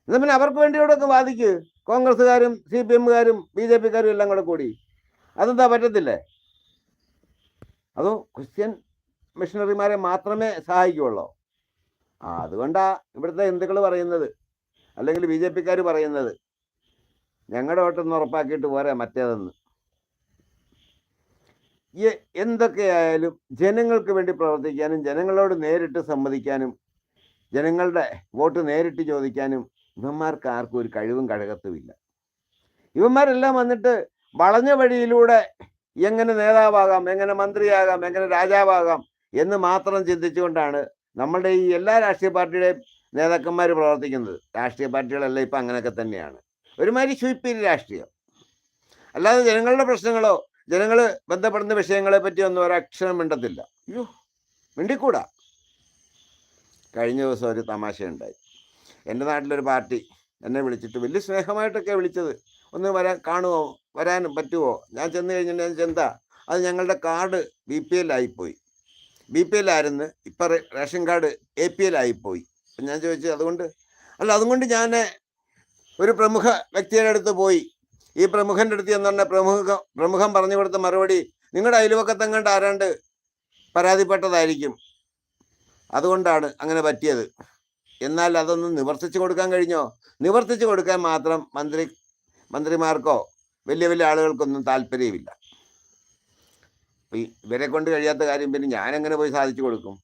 എന്നാൽ പിന്നെ അവർക്ക് വേണ്ടിയോടൊക്കെ വാദിക്ക്? കോൺഗ്രസ്സുകാരും സി പി എമ്മുകാരും ബി ജെ പിക്കാരും എല്ലാം കൂടെ കൂടി. അതെന്താ പറ്റത്തില്ലേ? അതോ ക്രിസ്ത്യൻ മിഷണറിമാരെ മാത്രമേ സഹായിക്കുള്ളൂ ആ അതുകൊണ്ടാ ഇവിടുത്തെ ഹിന്ദുക്കൾ പറയുന്നത്. അല്ലെങ്കിൽ ബി ജെ പിക്കാർ പറയുന്നത്. ഞങ്ങളുടെ വോട്ടൊന്ന് ഉറപ്പാക്കിയിട്ട് പോരാ മറ്റേതെന്ന്. എന്തൊക്കെയായാലും ജനങ്ങൾക്ക് വേണ്ടി പ്രവർത്തിക്കാനും ജനങ്ങളോട് നേരിട്ട് സംവദിക്കാനും ജനങ്ങളുടെ വോട്ട് നേരിട്ട് ചോദിക്കാനും ഇവന്മാർക്ക് ആർക്കും ഒരു കഴിവും കഴകത്തുമില്ല ഇവന്മാരെല്ലാം വന്നിട്ട് വളഞ്ഞ വഴിയിലൂടെ എങ്ങനെ നേതാവാകാം എങ്ങനെ മന്ത്രിയാകാം എങ്ങനെ രാജാവാകാം എന്ന് മാത്രം ചിന്തിച്ചുകൊണ്ടാണ് നമ്മളുടെ ഈ എല്ലാ രാഷ്ട്രീയ പാർട്ടിയുടെയും നേതാക്കന്മാർ പ്രവർത്തിക്കുന്നത്. രാഷ്ട്രീയ പാർട്ടികളെല്ലാം ഇപ്പം അങ്ങനെയൊക്കെ തന്നെയാണ്. ഒരുമാതിരി ശുയിപ്പിരി രാഷ്ട്രീയം. അല്ലാതെ ജനങ്ങളുടെ പ്രശ്നങ്ങളോ ജനങ്ങൾ ബന്ധപ്പെടുന്ന വിഷയങ്ങളെ പറ്റി ഒന്നും ഒരക്ഷരം മിണ്ടത്തില്ല. അയ്യോ മിണ്ടിക്കൂടാ. കഴിഞ്ഞ ദിവസം ഒരു തമാശയുണ്ടായി. എന്റെ നാട്ടിലൊരു പാർട്ടി എന്നെ വിളിച്ചിട്ട് വലിയ സ്നേഹമായിട്ടൊക്കെ വിളിച്ചത്. ഒന്ന് വരാൻ കാണുമോ വരാൻ പറ്റുമോ ഞാൻ ചെന്ന് കഴിഞ്ഞിട്ടുണ്ടെങ്കിൽ എന്താ അത് ഞങ്ങളുടെ കാർഡ് ബി പി എൽ ആയിപ്പോയി. ബി പി എൽ ആയിരുന്നു. ഇപ്പം ration card A P L ആയിപ്പോയി. അപ്പം ഞാൻ ചോദിച്ചു അതുകൊണ്ട്? അല്ല അതുകൊണ്ട് ഞാൻ ഒരു പ്രമുഖ വ്യക്തിയുടെ അടുത്ത് പോയി. ഈ പ്രമുഖന്റെ അടുത്ത് എന്ന് പറഞ്ഞ പ്രമുഖ പ്രമുഖം പറഞ്ഞു കൊടുത്ത മറുപടി നിങ്ങളുടെ അയൽവക്കത്തെങ്ങാണ്ട് ആരാണ്ട് പരാതിപ്പെട്ടതായിരിക്കും. അതുകൊണ്ടാണ് അങ്ങനെ പറ്റിയത്. എന്നാൽ അതൊന്നും നിവർത്തിച്ചു കൊടുക്കാൻ കഴിഞ്ഞോ? നിവർത്തിച്ചു കൊടുക്കാൻ മാത്രം മന്ത്രി മന്ത്രിമാർക്കോ വലിയ വലിയ ആളുകൾക്കൊന്നും താല്പര്യമില്ല. ഇവരെ കൊണ്ട് കഴിയാത്ത കാര്യം പിന്നെ ഞാൻ എങ്ങനെ പോയി സാധിച്ചു കൊടുക്കും?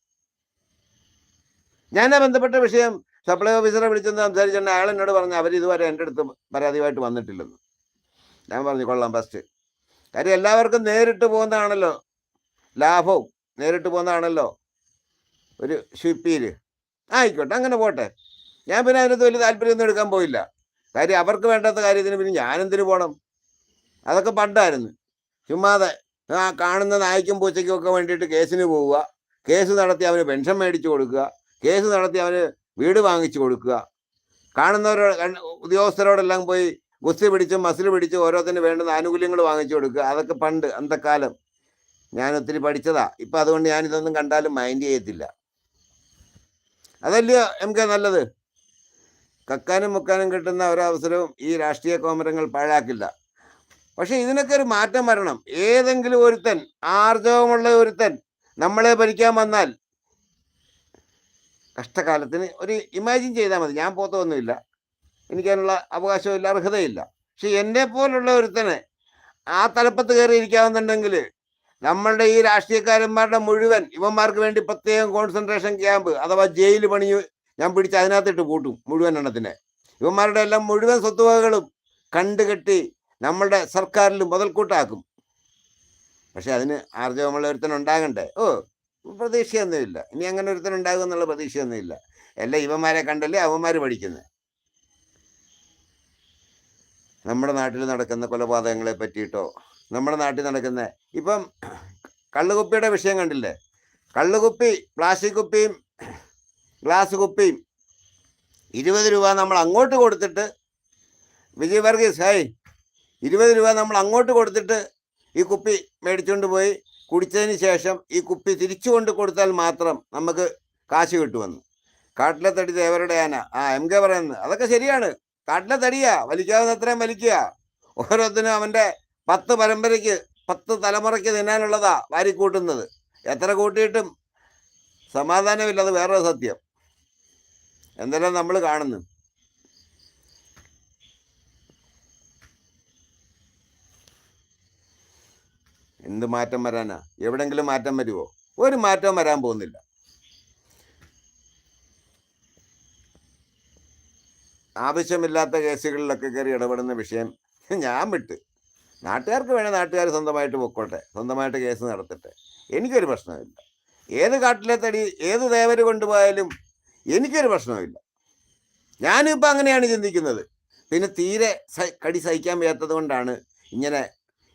ഞാനാ ബന്ധപ്പെട്ട വിഷയം സപ്ലൈ ഓഫീസറെ വിളിച്ചെന്ന് സംസാരിച്ചിട്ടുണ്ട് അയാൾ എന്നോട് പറഞ്ഞു അവർ ഇതുവരെ എന്റെ അടുത്ത് പരാതിയുമായിട്ട് വന്നിട്ടില്ലെന്ന്. ഞാൻ പറഞ്ഞു കൊള്ളാം ഫസ്റ്റ് കാര്യം എല്ലാവർക്കും നേരിട്ട് പോകുന്നതാണല്ലോ. ലാഭവും നേരിട്ട് പോകുന്നതാണല്ലോ. ഒരു ഷിപ്പിയിൽ ആയിക്കോട്ടെ അങ്ങനെ പോട്ടെ. ഞാൻ പിന്നെ അതിനകത്ത് വലിയ താല്പര്യമൊന്നും എടുക്കാൻ പോയില്ല. കാര്യം അവർക്ക് വേണ്ടാത്ത കാര്യത്തിന് പിന്നെ ഞാനെന്തിനു പോകണം അതൊക്കെ പണ്ടായിരുന്നു. ചുമ്മാതെ ആ കാണുന്ന നായ്ക്കും പൂച്ചയ്ക്കും ഒക്കെ വേണ്ടിയിട്ട് കേസിന് പോവുക. കേസ് നടത്തി അവന് പെൻഷൻ മേടിച്ചു കൊടുക്കുക. കേസ് നടത്തി അവന് വീട് വാങ്ങിച്ചു കൊടുക്കുക. കാണുന്നവരോട് ഉദ്യോഗസ്ഥരോടെല്ലാം പോയി ഗുസ്തി പിടിച്ചും മസിൽ പിടിച്ചും ഓരോത്തിന് വേണ്ടുന്ന ആനുകൂല്യങ്ങൾ വാങ്ങിച്ചു കൊടുക്കുക. അതൊക്കെ പണ്ട് അന്നത്തെ കാലം. ഞാൻ ഒത്തിരി പഠിച്ചതാ. ഇപ്പം അതുകൊണ്ട് ഞാൻ ഇതൊന്നും കണ്ടാലും മൈൻഡ് ചെയ്യത്തില്ല. അതല്ലയോ എം കെ നല്ലത്? കക്കാനും മുക്കാനും കിട്ടുന്ന ഒരവസരവും ഈ രാഷ്ട്രീയ കോമരങ്ങൾ പാഴാക്കില്ല. പക്ഷേ ഇതിനൊക്കെ ഒരു മാറ്റം വരണം. ഏതെങ്കിലും ഒരുത്തൻ ആർജവമുള്ള ഒരുത്തൻ നമ്മളെ ഭരിക്കാൻ വന്നാൽ കഷ്ടകാലത്തിന് ഒരു ഇമാജിൻ ചെയ്താൽ മതി. ഞാൻ പോത്തൊന്നുമില്ല. എനിക്കതിനുള്ള അവകാശമില്ല അർഹതയില്ല. പക്ഷെ എന്നെ പോലുള്ള ഒരുത്തന് ആ തലപ്പത്ത് കയറി ഇരിക്കാവുന്നുണ്ടെങ്കിൽ നമ്മളുടെ ഈ രാഷ്ട്രീയക്കാരന്മാരുടെ മുഴുവൻ ഇവന്മാർക്ക് വേണ്ടി പ്രത്യേകം കോൺസെൻട്രേഷൻ ക്യാമ്പ് അഥവാ ജയിൽ പണി ഞാൻ പിടിച്ച് അതിനകത്തിട്ട് പൂട്ടും മുഴുവൻ എണ്ണത്തിനെ. ഇവന്മാരുടെ എല്ലാം മുഴുവൻ സ്വത്തുവകകളും കണ്ടുകെട്ടി നമ്മളുടെ സർക്കാരിൽ മുതൽക്കൂട്ടാക്കും. പക്ഷെ അതിന് ആർജവമുള്ള ഒരുത്തൻ ഉണ്ടാകണ്ടേ ഓ പ്രതീക്ഷയൊന്നുമില്ല. ഇനി അങ്ങനെ ഒരുത്തൻ ഉണ്ടാകും എന്നുള്ള പ്രതീക്ഷയൊന്നുമില്ല. എല്ലാം ഇവന്മാരെ കണ്ടല്ലേ അവന്മാർ പഠിക്കുന്നത് നമ്മുടെ നാട്ടിൽ നടക്കുന്ന കൊലപാതകങ്ങളെ പറ്റിയിട്ടോ നമ്മുടെ നാട്ടിൽ നടക്കുന്ന ഇപ്പം കള്ളുകുപ്പിയുടെ വിഷയം കണ്ടില്ലേ? കള്ളുകുപ്പി പ്ലാസ്റ്റിക് കുപ്പിയും ഗ്ലാസ് കുപ്പിയും ഇരുപത് രൂപ നമ്മൾ അങ്ങോട്ട് കൊടുത്തിട്ട് വിജയ് വർഗീസ് ഹായ് ഇരുപത് രൂപ നമ്മൾ അങ്ങോട്ട് കൊടുത്തിട്ട് ഈ കുപ്പി മേടിച്ചുകൊണ്ട് പോയി കുടിച്ചതിന് ശേഷം ഈ കുപ്പി തിരിച്ചു കൊണ്ട് കൊടുത്താൽ മാത്രം നമുക്ക് കാശ് കിട്ടുമെന്ന്. കാട്ടിലെ തടി ദേവരുടെ ആന. ആ എം കെ പറയുന്നത്. അതൊക്കെ ശരിയാണ്. കാട്ടിലെ തടിയാ വലിക്കാവുന്ന അത്രയും വലിക്കുക. ഓരോരുത്തരും അവന്റെ പത്ത് പരമ്പരയ്ക്ക് പത്ത് തലമുറയ്ക്ക് തിന്നാനുള്ളതാ വാരി കൂട്ടുന്നത്. എത്ര കൂട്ടിയിട്ടും സമാധാനമില്ല അത് വേറെ സത്യം. എന്തെല്ലാം നമ്മൾ കാണുന്നു. എന്ത് മാറ്റം വരാനാ? എവിടെങ്കിലും മാറ്റം വരുമോ ഒരു മാറ്റവും വരാൻ പോകുന്നില്ല. ആവശ്യമില്ലാത്ത കേസുകളിലൊക്കെ കയറി ഇടപെടുന്ന വിഷയം ഞാൻ വിട്ട്. നാട്ടുകാർക്ക് വേണേൽ നാട്ടുകാർ സ്വന്തമായിട്ട് പൊക്കോട്ടെ സ്വന്തമായിട്ട് കേസ് നടത്തട്ടെ. എനിക്കൊരു പ്രശ്നമില്ല ഏത് കാട്ടിലെ തടി ഏത് ദേവര് കൊണ്ടുപോയാലും എനിക്കൊരു പ്രശ്നമില്ല ഞാനിപ്പോൾ അങ്ങനെയാണ് ചിന്തിക്കുന്നത്. പിന്നെ തീരെ കടി സഹിക്കാൻ വയ്യാത്തത് കൊണ്ടാണ് ഇങ്ങനെ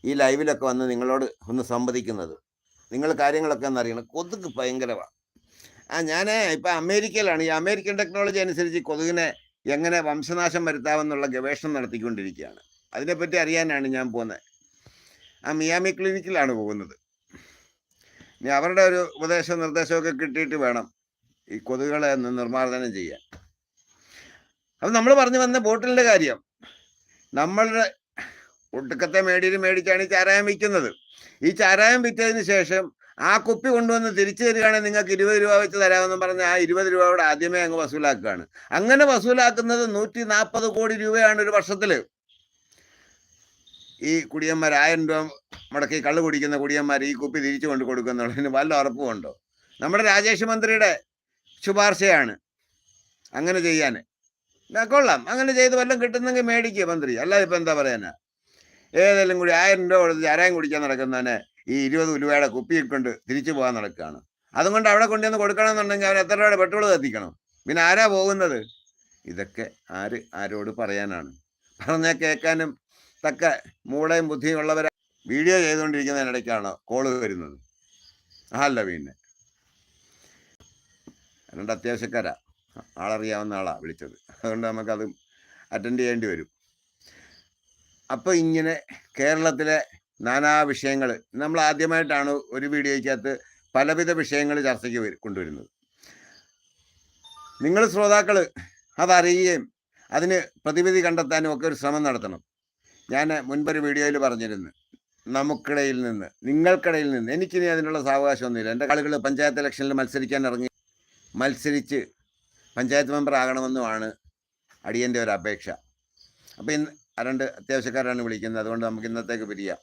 ഈ ലൈവിലൊക്കെ വന്ന് നിങ്ങളോട് ഒന്ന് സംവദിക്കുന്നത്. നിങ്ങൾ കാര്യങ്ങളൊക്കെ ഒന്ന് അറിയണം. കൊതുക് ഭയങ്കരമാണ് ആ ഞാൻ ഇപ്പം അമേരിക്കയിലാണ്. ഈ അമേരിക്കൻ ടെക്നോളജി അനുസരിച്ച് കൊതുകിനെ എങ്ങനെ വംശനാശം വരുത്താമെന്നുള്ള ഗവേഷണം നടത്തിക്കൊണ്ടിരിക്കുകയാണ്. അതിനെപ്പറ്റി അറിയാനാണ് ഞാൻ പോകുന്നത് ആ മിയാമി ക്ലിനിക്കിലാണ് പോകുന്നത്. ഇനി അവരുടെ ഒരു ഉപദേശ നിർദ്ദേശമൊക്കെ കിട്ടിയിട്ട് വേണം ഈ കൊതുകുകളെ നിർമ്മാർജനം ചെയ്യാൻ. അപ്പം നമ്മൾ പറഞ്ഞു വന്ന ബോട്ടിലിന്റെ കാര്യം. നമ്മളുടെ ഒട്ടുക്കത്തെ മേടിയിൽ മേടിച്ചാണ് ഈ ചാരായം വിൽക്കുന്നത്. ഈ ചാരായം വിറ്റതിന് ശേഷം ആ കുപ്പി കൊണ്ടുവന്ന് തിരിച്ചു തരികയാണെങ്കിൽ നിങ്ങൾക്ക് ഇരുപത് രൂപ വെച്ച് തരാമെന്ന് പറഞ്ഞ് ആ ഇരുപത് രൂപ അവിടെ ആദ്യമേ അങ്ങ് വസൂലാക്കുകയാണ്. അങ്ങനെ വസൂലാക്കുന്നത് നൂറ്റി നാൽപ്പത് കോടി രൂപയാണ് ഒരു വർഷത്തിൽ ഈ കുടിയന്മാർ ആയിരം രൂപ മുടക്കി കള്ളു കുടിക്കുന്ന കുടിയന്മാർ ഈ കുപ്പി തിരിച്ചു കൊണ്ട് കൊടുക്കുന്നുള്ളതിന് വല്ല ഉറപ്പുമുണ്ടോ നമ്മുടെ രാജേഷ് മന്ത്രിയുടെ ശുപാർശയാണ് അങ്ങനെ ചെയ്യാൻ. കൊള്ളാം. അങ്ങനെ ചെയ്ത് വല്ലതും കിട്ടുന്നെങ്കിൽ മേടിക്കുക മന്ത്രി. അല്ലാതെ ഇപ്പം എന്താ പറയാനാ? ഏതെങ്കിലും കൂടി ആയിരം രൂപ കൊടുത്ത് ചാരായം കുടിക്കാൻ നടക്കുന്നവനെ ഈ ഇരുപത് ഉലുവയുടെ കുപ്പിയിൽ കൊണ്ട് തിരിച്ചു പോകാൻ നടക്കുകയാണ്. അതുകൊണ്ട് അവിടെ കൊണ്ടുവന്ന് കൊടുക്കണമെന്നുണ്ടെങ്കിൽ അവർ എത്ര രൂപയുടെ പെട്രോൾ കത്തിക്കണം? പിന്നെ ആരാ പോകുന്നത്? ഇതൊക്കെ ആര് ആരോട് പറയാനാണ്. പറഞ്ഞാൽ കേൾക്കാനും തക്ക മൂളയും ബുദ്ധിയും ഉള്ളവരെ. വീഡിയോ ചെയ്തുകൊണ്ടിരിക്കുന്നതിനിടയ്ക്കാണ് കോൾ വരുന്നത്. അല്ല പിന്നെ. രണ്ട് അത്യാവശ്യക്കാരാ. ആളറിയാവുന്ന ആളാ വിളിച്ചത്. അതുകൊണ്ട് നമുക്കത് അറ്റൻഡ് ചെയ്യേണ്ടി വരും. അപ്പോൾ ഇങ്ങനെ കേരളത്തിലെ നാനാ വിഷയങ്ങൾ നമ്മൾ ആദ്യമായിട്ടാണ് ഒരു വീഡിയോയ്ക്കകത്ത് പലവിധ വിഷയങ്ങൾ ചർച്ചയ്ക്ക് കൊണ്ടുവരുന്നത്. നിങ്ങൾ ശ്രോതാക്കൾ അതറിയുകയും അതിന് പ്രതിവിധി കണ്ടെത്താനും ഒക്കെ ഒരു ശ്രമം നടത്തണം. ഞാൻ മുൻപൊരു വീഡിയോയിൽ പറഞ്ഞിരുന്നു. നമുക്കിടയിൽ നിന്ന് നിങ്ങൾക്കിടയിൽ നിന്ന് എനിക്കിനി അതിനുള്ള സാവകാശമൊന്നുമില്ല. എന്റെ കളികൾ പഞ്ചായത്ത് ഇലക്ഷനിൽ മത്സരിക്കാൻ ഇറങ്ങി മത്സരിച്ച് പഞ്ചായത്ത് മെമ്പർ ആകണമെന്നുമാണ് അടിയന്റെ ഒരു അപേക്ഷ. അപ്പോൾ ഇന്ന് രണ്ട് അത്യാവശ്യക്കാരാണ് വിളിക്കുന്നത്. അതുകൊണ്ട് നമുക്ക് ഇന്നത്തേക്ക് പിരിയാം.